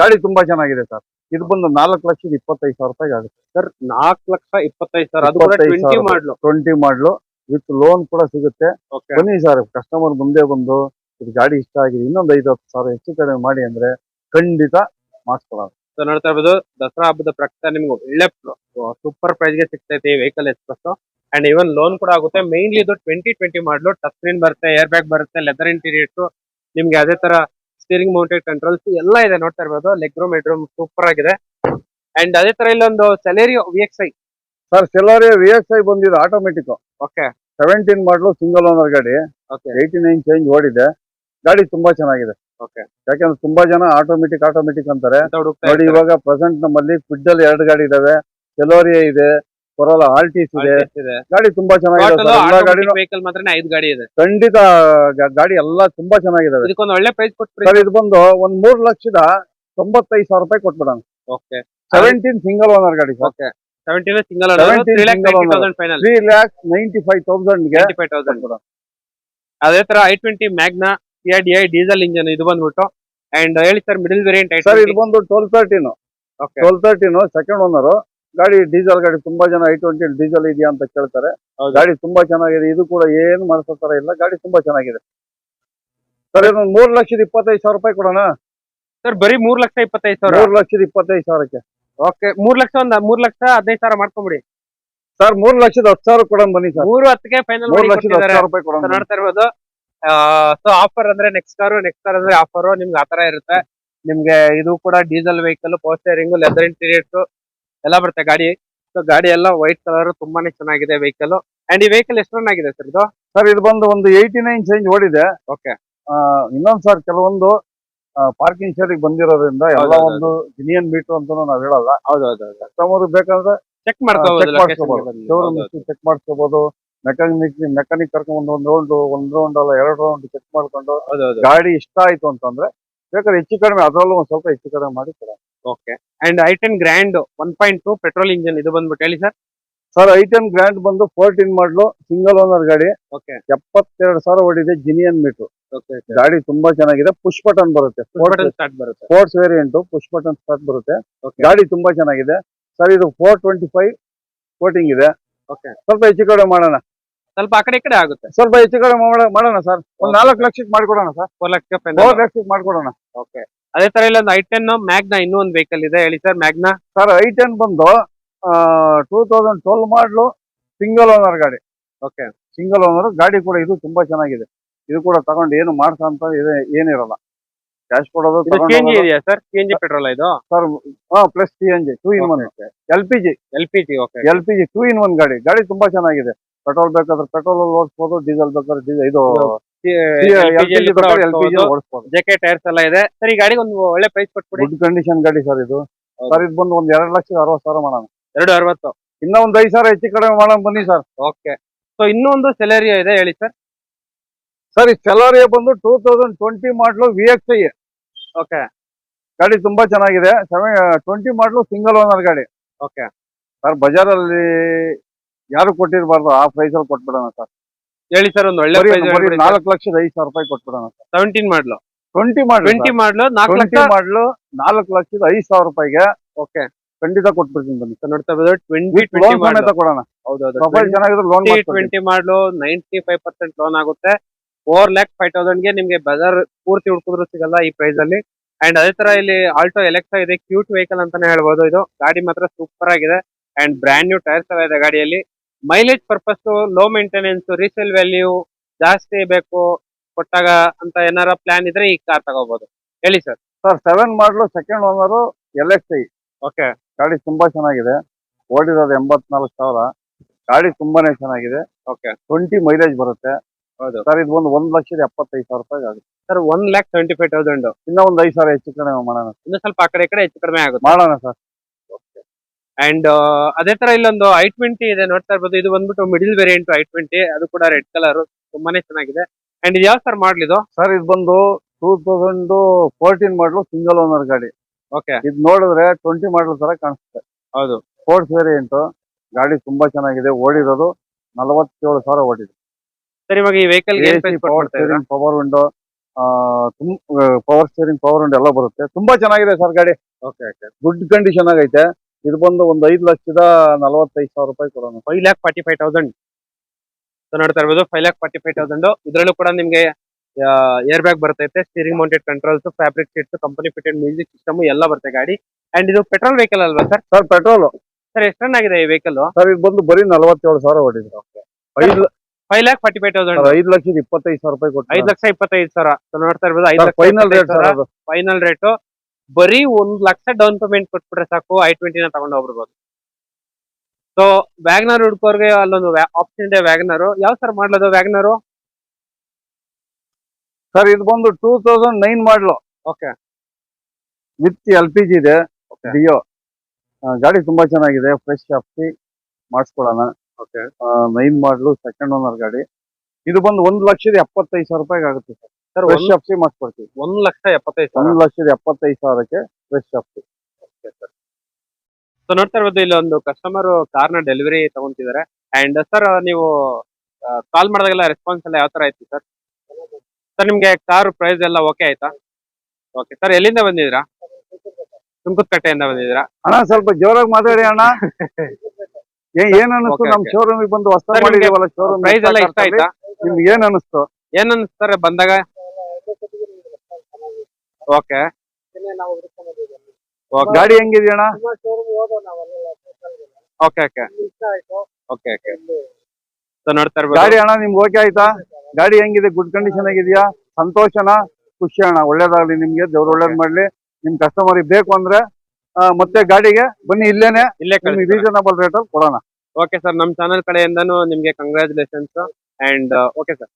ಗಾಡಿ ತುಂಬಾ ಚೆನ್ನಾಗಿದೆ ಸರ್. ಇದು ಬಂದು ನಾಲ್ಕು ಲಕ್ಷದ ಇಪ್ಪತ್ತೈದು ಸಾವಿರ ರೂಪಾಯಿ ಆಗುತ್ತೆ. ಸರ್ ನಾಲ್ಕು ಲಕ್ಷ ಇಪ್ಪತ್ತೈದು ಸಾವಿರ. Twenty model model. Twenty model with loan ಕೂಡ ಸಿಗುತ್ತೆ. ಬನ್ನಿ ಸರ್ ಕಸ್ಟಮರ್ ಮುಂದೆ ಬಂದು ಇದು ಗಾಡಿ ಇಷ್ಟ ಆಗಿದೆ. ಇನ್ನೊಂದು ಐದು ಹತ್ತು ಸಾವಿರ ಹೆಚ್ಚು ಕಡಿಮೆ ಮಾಡಿ ಅಂದ್ರೆ ಖಂಡಿತ ಮಾಡಿಸ್ಕೊಳ್ಳೋದು ಸೊ ನೋಡ್ತಾ ಇರ್ಬೋದು ದಸರಾ ಹಬ್ಬದ ಪ್ರಯುಕ್ತ ನಿಮ್ಗೆ ಒಳ್ಳೆ ಸೂಪರ್ ಪ್ರೈಸ್ಗೆ ಸಿಗ್ತೈತೆ ಈ vehicle express and even loan ಕೂಡ ಆಗುತ್ತೆ. ಮೈನ್ಲಿ ಇದು twenty twenty model touch screen ಬರುತ್ತೆ ಏರ್ ಬ್ಯಾಗ್ ಬರುತ್ತೆ ಲೆದರ್ ಇಂಟೀರಿಯರ್ಸ್ ನಿಮ್ಗೆ ಅದೇ ತರ ಸ್ಟೀರಿಂಗ್ ಮೌಂಟೆಡ್ ಕಂಟ್ರೋಲ್ಸ್ ಎಲ್ಲ ಇದೆ ನೋಡ್ತಾ ಇರ್ಬೋದು. Leg room head room super ಆಗಿದೆ. ಅಂಡ್ ಅದೇ ತರ ಇಲ್ಲೊಂದು Celerio V X I sir Celerio V X I ಬಂದಿದೆ automatic okay seventeen model single owner ಗಾಡಿ. ಓಕೆ ಏಯ್ಟಿ ನೈನ್ ಚೇಂಜ್ ಓಡಿದೆ. ಗಾಡಿ ತುಂಬಾ ಚೆನ್ನಾಗಿದೆ. ಓಕೆ ಯಾಕಂದ್ರೆ ತುಂಬಾ ಜನ ಆಟೋಮೆಟಿಕ್ ಆಟೋಮೆಟಿಕ್ ಅಂತಾರೆ. ನೋಡಿ ಇವಾಗ ಪ್ರೆಸೆಂಟ್ ನಮ್ಮಲ್ಲಿ ಕ್ವಿಡ್ ಅಲ್ಲಿ ಎರಡು ಗಾಡಿ ಇದಾವೆ. ಸೆಲೋರಿಯಾ ಇದೆ. ಕೊರೋಲಾ ಆಲ್ಟಿಸ್ ಇದೆ. ಇದೆ. ಗಾಡಿ ತುಂಬಾ ಚೆನ್ನಾಗಿದೆ ವೆಹಿಕಲ್ ಮಾತ್ರ ಐದು ಗಾಡಿ ಇದೆ. ಖಂಡಿತ ಗಾಡಿ ಎಲ್ಲಾ ತುಂಬಾ ಚೆನ್ನಾಗಿದಾವೆ. ಇದಕ್ಕೊಂದು ಒಳ್ಳೆ ಪ್ರೈಸ್ ಕೊಟ್ಟು ಇದು ಬಂದು ಒಂದ್ ಮೂರ್ ಲಕ್ಷದ ತೊಂಬತ್ತೈದು ಸಾವಿರ ರೂಪಾಯಿ ಕೊಟ್ಬಿಡೋಣ. ಓಕೆ ಸೆವೆಂಟೀನ್ ಸಿಂಗಲ್ ಓನರ್ ಗಾಡಿ okay seventeen single 17 three lakh ninety five thousand five thousand ಅದೇ ತರ I twenty Magna D I diesel engine ಇದು ಬಂದ್ಬಿಟ್ಟು. ಅಂಡ್ ಹೇಳಿ ಸರ್ ಮಿಡಲ್ ವೇರಿಯಂಟ್ ಸರ್ ಇದು ಬಂದು twelve thirteen twelve thirteen second owner ಗಾಡಿ diesel ಗಾಡಿ ತುಂಬಾ ಜನ ಐ ಟ್ವೆಂಟಿ ಡೀಸೆಲ್ ಇದೆಯಾ ಅಂತ ಕೇಳ್ತಾರೆ. ಗಾಡಿ ತುಂಬಾ ಚೆನ್ನಾಗಿದೆ. ಇದು ಕೂಡ ಏನು ಮಾಡಿಸೋ ತರ ಇಲ್ಲ. ಗಾಡಿ ತುಂಬಾ ಚೆನ್ನಾಗಿದೆ. ಸರ್ ಇದೊಂದು ಮೂರ್ ಲಕ್ಷದ ಇಪ್ಪತ್ತೈದು ಸಾವಿರ ರೂಪಾಯಿ ಕೊಡೋಣ? ಸರ್ ಬರೀ ಮೂರ್ ಲಕ್ಷ ಇಪ್ಪತ್ತೈದು ಸಾವಿರ. ಮೂರ್ ಲಕ್ಷದ ಇಪ್ಪತ್ತೈದು ಸಾವಿರಕ್ಕೆ. ಓಕೆ ಮೂರ್ ಲಕ್ಷ ಒಂದ್ ಮೂರ್ ಲಕ್ಷ ಹದಿನೈದು ಸಾವಿರ ಮಾಡ್ಕೊಂಬಿಡಿ. ಸರ್ ಮೂರ್ ಲಕ್ಷದ ಹತ್ತು ಸಾವಿರ ಕೊಡೋಣ ಬನ್ನಿ ಸರ್. ಮೂರು ಹತ್ತಿಗೆ ಫೈನಲ್ ಮೂರ್ ಲಕ್ಷದ ಹತ್ತು ಸಾವಿರ ರೂಪಾಯಿ ಕೊಡೋಣ ನೋಡ್ತಾ ಇರ್ಬೋದು. ಸೊ ಆಫರ್ ಅಂದ್ರೆ ನೆಕ್ಸ್ಟ್ ಕಾರು ನೆಕ್ಸ್ಟ್ ಕಾರ್ ಅಂದ್ರೆ ಆಫರ್ ನಿಮ್ಗೆ ಆತರ ಇರುತ್ತೆ. ನಿಮ್ಗೆ ಇದು ಕೂಡ diesel vehicle post steering leather interiors ಎಲ್ಲ ಬರುತ್ತೆ. ಗಾಡಿ ಸೊ ಗಾಡಿ ಎಲ್ಲ ವೈಟ್ ಕಲರ್ ತುಂಬಾನೇ ಚೆನ್ನಾಗಿದೆ ವೆಹಿಕಲ್ ಅಂಡ್ ಈ ವೆಹಿಕಲ್ ಎಷ್ಟು ರನ್ ಆಗಿದೆ ಸರ್ ಇದು? ಸರ್ ಇದು ಬಂದು ಒಂದು ಏಯ್ಟಿ ನೈನ್ ಚೇಂಜ್ ಓಡಿದೆ ಓಕೆ ಇನ್ನೊಂದ್ ಸರ್ ಕೆಲವೊಂದು ಪಾರ್ಕಿಂಗ್ ಶೇರಿಗೆ ಬಂದಿರೋದ್ರಿಂದ ಎಲ್ಲ ಒಂದು ಜಿನಿಯನ್ ಮೀಟರ್ ಅಂತ ನಾವ್ ಹೇಳಲ್ಲ. ಹೌದು ಹೌದು ಕಸ್ಟಮರ್ ಬೇಕಂದ್ರೆ ಚೆಕ್ ಮಾಡ್ಕೋಬಹುದು ಚೆಕ್ ಮಾಡ್ಕೋಬಹುದು ಮೆಕ್ಯಾನಿಕ್ ಮೆಕ್ಯಾನಿಕ್ ಕರ್ಕೊಂಡು ಒಂದ್ ರೌಂಡ್ ಒಂದ್ ರೌಂಡ್ ಅಲ್ಲ ಎರಡು ರೌಂಡ್ ಚೆಕ್ ಮಾಡ್ಕೊಂಡು ಹೌದೌದು ಗಾಡಿ ಇಷ್ಟ ಆಯ್ತು ಅಂತಂದ್ರೆ ಬೇಕಾದ್ರೆ ಹೆಚ್ಚು ಕಡಿಮೆ ಅದರಲ್ಲೂ ಒಂದ್ ಸ್ವಲ್ಪ ಹೆಚ್ಚು ಕಡಿಮೆ ಮಾಡಿ ಕೊಡೋಣ. Okay and I ten Grand one point two petrol engine ಇದು ಬಂದ್ಬಿಟ್ಟು ಹೇಳಿ ಸರ್? ಸರ್ ಟೆನ್ ಗ್ರ್ಯಾಂಡ್ ಬಂದು ಫೋರ್ಟೀನ್ ಮಾಡ್ಲು ಸಿಂಗಲ್ ಓನರ್ ಗಾಡಿ. ಓಕೆ ಎಪ್ಪತ್ತೆರಡು ಸಾವಿರ ಓಡಿದೆ ಜಿನಿಯನ್ ಮೀಟರ್ ಓಕೆ ಗಾಡಿ ತುಂಬಾ ಚೆನ್ನಾಗಿದೆ ಪುಷ್ ಬಟನ್ ಬರುತ್ತೆ. ಸ್ಟಾರ್ಟ್ ಬರುತ್ತೆ. Sports variant push button start ಬರುತ್ತೆ. ಗಾಡಿ ತುಂಬಾ ಚೆನ್ನಾಗಿದೆ. ಸರ್ ಇದು ಫೋರ್ ಟ್ವೆಂಟಿ ಫೈವ್ ಕೋಟಿಂಗ್ ಇದೆ. ಓಕೆ ಸ್ವಲ್ಪ ಹೆಚ್ಚು ಕಡಿಮೆ ಮಾಡೋಣ. ಸ್ವಲ್ಪ ಆ ಕಡೆ ಈ ಕಡೆ ಆಗುತ್ತೆ. ಸ್ವಲ್ಪ ಹೆಚ್ಚು ಕಡೆ ಮಾಡ- ಮಾಡೋಣ ಸರ್. ಒಂದ್ ನಾಲ್ಕು ಲಕ್ಷಕ್ಕೆ ಮಾಡ್ಕೊಡೋಣ ಸರ್. ಫೋರ್ ಲಕ್ಷ ಫೋರ್ ಲಕ್ಷಕ್ಕೆ ಮಾಡ್ಕೊಡೋಣ. ಓಕೆ ಅದೇ ತರ ಇಲ್ಲ ಒಂದು ಐ ಟೆನ್ ಮ್ಯಾಗ್ನಾ ಇನ್ನೂ ಒಂದು ವೆಹಿಕಲ್ ಇದೆ. ಹೇಳಿ sir Magna. Sir I ten ಬಂದು two thousand twelve model single owner ಗಾಡಿ. ಓಕೆ ಸಿಂಗಲ್ ಓನರ್ ಗಾಡಿ ಕೂಡ ಇದು ತುಂಬಾ ಚೆನ್ನಾಗಿದೆ. ಇದು ಕೂಡ ತಗೊಂಡು ಏನು ಮಾಡ್ಸಂತ ಅಂತ ಇದೆ ಏನಿರಲ್ಲ. ಕ್ಯಾಶ್ ಕೊಡೋದು ಇದೆಯಾ sir? C N G petrol ಇದು? ಸರ್ ಹಾ plus C N G two in one L P G L P G okay L P G two in one ಗಾಡಿ. ಗಾಡಿ ತುಂಬಾ ಚೆನ್ನಾಗಿದೆ. ಪೆಟ್ರೋಲ್ ಬೇಕಾದ್ರೆ ಪೆಟ್ರೋಲ್ ಅಲ್ಲಿ ಓಡಿಸಬಹುದು ಡೀಸೆಲ್ ಬೇಕಾದ್ರೆ ಡೀಸೆಲ್ ಇದು ಜೆಕೆ ಟೈರ್ಸ್ ಎಲ್ಲ ಇದೆ. ಸರ್ ಈ ಗಾಡಿಗೆ ಒಂದು ಒಳ್ಳೆ ಪ್ರೈಸ್ ಕೊಟ್ಬಿಡಿ. ಗುಡ್ ಕಂಡೀಷನ್ ಗಾಡಿ ಸರ್ ಇದು. ಸರ್ ಇದು ಬಂದು ಒಂದ್ ಎರಡು ಲಕ್ಷದ ಅರವತ್ತು ಸಾವಿರ ಮಾಡೋಣ. ಎರಡು ಅರವತ್ತು. ಇನ್ನ ಒಂದ್ ಐದು ಸಾವಿರ ಹೆಚ್ಚು ಕಡಿಮೆ ಮಾಡೋಣ ಬನ್ನಿ ಸರ್ ಓಕೆ. ಸೊ ಇನ್ನೊಂದು ಸೆಲೆರಿಯೋ ಇದೆ ಹೇಳಿ ಸರ್ ಸರ್ ಈ ಸೆಲಾರಿಯಾ ಬಂದು two thousand twenty model V X I okay. ಗಾಡಿ ತುಂಬಾ ಚೆನ್ನಾಗಿದೆ. Seven twenty model single owner ಗಾಡಿ. ಓಕೆ. ಸರ್ ಬಜಾರಲ್ಲಿ ಯಾರು ಕೊಟ್ಟಿರಬಾರ್ದು ಆ ಪ್ರೈಸ್ ಅಲ್ಲಿ ಕೊಟ್ಬಿಡೋಣ ಸರ್. ಹೇಳಿ ಸರ್ ಒಂದು ಒಳ್ಳೆ ಪ್ರೈಸ್ ನಾಲ್ಕು ಲಕ್ಷದ ಐದು ಸಾವಿರ ರೂಪಾಯಿ ಕೊಟ್ಬಿಡೋಣ sir. Seventeen model. Twenty model twenty model ನಾಲ್ಕು ಲಕ್ಷ ಮಾಡ್ಲು ನಾಲ್ಕು ಲಕ್ಷದ ಐದು ಸಾವಿರ ರೂಪಾಯಿಗೆ. ಓಕೆ ಖಂಡಿತ ಕೊಟ್ಬಿಡ್ತೀನಿ ಬನ್ನಿ ನೋಡ್ತಾ ಇರೋದು ಟ್ವೆಂಟಿ ಟ್ವೆಂಟಿ ಕೊಡೋಣ. ಹೌದೌದು ಪ್ರೊಫೈಲ್ ಚೆನ್ನಾಗಿದ್ರೆ loan twenty model ninety five percent loan ಆಗುತ್ತೆ. ಫೋರ್ ಲ್ಯಾಕ್ ಫೈವ್ ತೌಸಂಡ್ಗೆ ನಿಮ್ಗೆ ಬಜಾರ್ ಪೂರ್ತಿ ಹುಡ್ಕಿದ್ರು ಸಿಗಲ್ಲ ಈ ಪ್ರೈಸ್ ಅಲ್ಲಿ. ಅಂಡ್ ಅದೇ ತರ ಇಲ್ಲಿ ಆಲ್ಟೋ ಎಲೆಕ್ಟ್ರಾ ಇದೆ ಕ್ಯೂಟ್ ವೆಹಿಕಲ್ ಅಂತಾನೆ ಹೇಳ್ಬೋದು ಇದು. ಗಾಡಿ ಮಾತ್ರ ಸೂಪರ್ ಆಗಿದೆ. ಅಂಡ್ ಬ್ರ್ಯಾಂಡ್ ನ್ಯೂ ಟೈರ್ಸ್ ಎಲ್ಲ ಇದೆ ಗಾಡಿಯಲ್ಲಿ. Mileage purpose low maintenance resale value ಜಾಸ್ತಿ ಬೇಕು ಕೊಟ್ಟಾಗ ಅಂತ ಏನಾರ ಪ್ಲಾನ್ ಇದ್ರೆ ಈ ಕಾರ್ ತಗೋಬಹುದು ಹೇಳಿ sir sir seven model second owner L X I okay ಗಾಡಿ ತುಂಬಾ ಚೆನ್ನಾಗಿದೆ. ಓಡಿರೋದು ಎಂಬತ್ನಾಲ್ಕು ಸಾವಿರ. ಗಾಡಿ ತುಂಬಾನೇ ಚೆನ್ನಾಗಿದೆ. ಓಕೆ ಟ್ವೆಂಟಿ ಮೈಲೇಜ್ ಬರುತ್ತೆ. ಹೌದು. ಸರ್ ಇದು ಒಂದು ಒಂದ್ ಲಕ್ಷದ ಎಪ್ಪತ್ತೈದು ಸಾವಿರ ರೂಪಾಯಿ ಆಗುತ್ತೆ. Sir one lakh twenty five thousand ಇನ್ನ ಒಂದ್ ಐದು ಸಾವಿರ ಹೆಚ್ಚು ಕಡಿಮೆ ಮಾಡೋಣ. ಇನ್ನು ಸ್ವಲ್ಪ ಆ ಕಡೆ ಈ ಕಡೆ ಹೆಚ್ಚು ಕಡಿಮೆ ಆಗುತ್ತೆ. ಮಾಡೋಣ ಸರ್ ಅಂಡ್ ಅದೇ ತರ ಇಲ್ಲೊಂದು ಐ ಟ್ವೆಂಟಿ ಇದೆ ನೋಡ್ತಾ ಇರ್ಬೋದು. ಇದು ಬಂದ್ಬಿಟ್ಟು ಮಿಡಿಲ್ ವೇರಿಯಂಟ್ ಐ ಟ್ವೆಂಟಿ ಅದು ಕೂಡ ರೆಡ್ ಕಲರ್ ತುಂಬಾನೇ ಚೆನ್ನಾಗಿದೆ. ಅಂಡ್ ಇದು ಯಾವ ಸರ್ ಮಾಡ್ಲಿದು ಸರ್ ಇದು ಬಂದು two thousand fourteen model single owner ಗಾಡಿ. ಓಕೆ ಇದು ನೋಡಿದ್ರೆ ಟ್ವೆಂಟಿ ಮಾಡಲ್ ತರ ಕಾಣಿಸುತ್ತೆ. ಹೌದು. ಸ್ಪೋರ್ಟ್ಸ್ ವೇರಿಯಂಟ್ ಗಾಡಿ ತುಂಬಾ ಚೆನ್ನಾಗಿದೆ. ಓಡಿರೋದು ನಲವತ್ತೇಳು ಸಾವಿರ ಓಡಿದೆ. ಸರ್ ಇವಾಗ ಈ vehicle power steering power window power steering power window ಎಲ್ಲ ಬರುತ್ತೆ. ತುಂಬಾ ಚೆನ್ನಾಗಿದೆ ಸರ್ ಗಾಡಿ. ಓಕೆ ಓಕೆ ಗುಡ್ ಕಂಡೀಷನ್ ಆಗೈತೆ. ಇದು ಬಂದು ಒಂದು ಐದು ಲಕ್ಷದ ನಲವತ್ತೈದು ಸಾವಿರ ರೂಪಾಯಿ ಕೊಡೋಣ. Five lakh forty five thousand so ನೋಡ್ತಾ ಇರ್ಬೋದು five lakh forty five thousand ಇದರಲ್ಲೂ ಕೂಡ ನಿಮಗೆ ಏರ್ ಬ್ಯಾಗ್ ಬರ್ತೈತೆ steering mounted controls fabric seats company fitted music system ಎಲ್ಲ ಬರುತ್ತೆ ಗಾಡಿ. ಅಂಡ್ ಇದು ಪೆಟ್ರೋಲ್ ವೆಹಿಕಲ್ ಅಲ್ವಾ ಸರ್ ಸರ್ ಪೆಟ್ರೋಲ್ ಸರ್ ಎಷ್ಟು ರನ್ ಆಗಿದೆ ಈ ವೆಹಿಕಲ್ ಸರ್ ಇದು ಬಂದು ಬರೀ ನಲವತ್ತೇಳು ಸಾವಿರ ಹೊಡಿದ್ರು ಐದು five lakh forty five thousand ಐದು ಲಕ್ಷದ ಇಪ್ಪತ್ತೈದು ಸಾವಿರ ರೂಪಾಯಿ ಕೊಟ್ಟು ಐದು ಲಕ್ಷ ಇಪ್ಪತ್ತೈದು ಸಾವಿರ. ನೋಡ್ತಾ ಇರ್ಬೋದು ಐದು lakh final rate sir final rate ಬರೀ ಒಂದ್ ಲಕ್ಷ ಡೌನ್ ಪೇಮೆಂಟ್ ಕೊಟ್ಬಿಟ್ರೆ ಸಾಕು ಐ ಟ್ವೆಂಟಿನ ತಗೊಂಡು ಹೋಗ್ಬಿಡ್ಬೋದು. ಸೊ ವ್ಯಾಗ್ನರ್ ಹುಡ್ಕೋರ್ಗೆ ಅಲ್ಲೊಂದು ಆಪ್ಷನ್ ಇದೆ ವ್ಯಾಗ್ನರ್ ಯಾವ ಸರ್ ಮಾಡ್ಲದು ವ್ಯಾಗ್ನರ್ ಸರ್ ಇದು ಬಂದು two thousand nine model. Okay with L P G ಇದೆ. ಡಿಯೋ ಗಾಡಿ ತುಂಬಾ ಚೆನ್ನಾಗಿದೆ. ಫ್ರೆಶ್ ಹಾಕ್ಸಿ ಮಾಡಿಸ್ಕೊಳ್ಳೋಣ. Okay nine model second owner ಗಾಡಿ. ಇದು ಬಂದು ಒಂದ್ ಲಕ್ಷದ ಎಪ್ಪತ್ತೈದು ಸಾವಿರ ರೂಪಾಯಿಗೆ ಆಗುತ್ತೆ ಸರ್ ಸರ್ ಫ್ರೆಶ್ ಹಾಕ್ಸಿ ಮಾಡಿಸ್ಕೊಡ್ತೀವಿ ಒಂದ್ ಲಕ್ಷ ಎಪ್ಪತ್ತೈದು ಸಾವಿರ. ಒಂದ್ ಲಕ್ಷದ ಎಪ್ಪತ್ತೈದು ಸಾವಿರಕ್ಕೆ ಫ್ರೆಶ್ ಹಾಕ್ಸಿ ಸೊ ನೋಡ್ತಾ ಇರ್ಬೋದು ಇಲ್ಲಿ ಒಂದು ಕಸ್ಟಮರ್ ಕಾರ್ನ ಡೆಲಿವರಿ ತಗೊಂತಿದ್ದಾರೆ. ಅಂಡ್ ಸರ್ ನೀವು ಕಾಲ್ ಮಾಡಿದಾಗೆಲ್ಲ ರೆಸ್ಪಾನ್ಸ್ ಎಲ್ಲ ಯಾವ ತರ ಆಯ್ತು ಸರ್ ಸರ್ ನಿಮ್ಗೆ ಕಾರ್ ಪ್ರೈಸ್ ಎಲ್ಲ ಓಕೆ ಆಯ್ತಾ? ಓಕೆ ಸರ್ ಎಲ್ಲಿಂದ ಬಂದಿದ್ದೀರಾ? ಕಟ್ಟೆಯಿಂದ ಬಂದಿದ್ರಾ ಅಣ್ಣ ಸ್ವಲ್ಪ ಜೋರಾಗಿ ಮಾತಾಡಿ ಅಣ್ಣ. ಏ- ಏನ್ ಅನಿಸ್ತು Okay, ನಮ್ okay. ಶೋರೂಮ್ ಬಂದು ಹೊಸ Sir, ನಿಮ್ಗೆ ಮಾಡಿದೀವಲ್ಲ ಶೋರೂಮ್ ಪ್ರೈಸ್ ಎಲ್ಲ ಇಷ್ಟ ಆಯ್ತಾ? ನಿಮ್ಗೆ ಏನ್ ಅನಿಸ್ತು ಏನ್ ಅನ್ಸ್ತಾರೆ ಬಂದಾಗ? ಓಕೆ ಗಾಡಿ ಹೆಂಗಿದೆ ಅಣ್ಣ okay okay okay okay so ನೋಡ್ತಾ ಇರ್ಬೋದು ಗಾಡಿ ಅಣ್ಣ ನಿಮ್ಗೆ ಓಕೆ ಆಯ್ತಾ? ಗಾಡಿ ಹೆಂಗಿದೆ? ಗುಡ್ ಕಂಡೀಷನ್ ಆಗಿದೆಯಾ? ಸಂತೋಷನ? ಖುಷಿ ಅಣ್ಣ. ಒಳ್ಳೇದಾಗ್ಲಿ ನಿಮ್ಗೆ. ದೇವ್ರು ಒಳ್ಳೇದ್ ಮಾಡ್ಲಿ. ನಿಮ್ ಕಸ್ಟಮರ್ ಬೇಕು ಅಂದ್ರೆ ಆ, ಮತ್ತೆ ಗಾಡಿಗೆ ಬನ್ನಿ ಇಲ್ಲೇನೆ. ಇಲ್ಲೇ ರೀಸನಬಲ್ ರೇಟ್ ಅಲ್ಲಿ ಕೊಡೋಣ. ಓಕೆ ಸರ್ ನಮ್ಮ ಚಾನಲ್ ಕಡೆಯಿಂದನೂ ನಿಮ್ಗೆ ಕಂಗ್ರ್ಯಾಚುಲೇಷನ್ಸ್ ಅಂಡ್ ಓಕೆ ಸರ್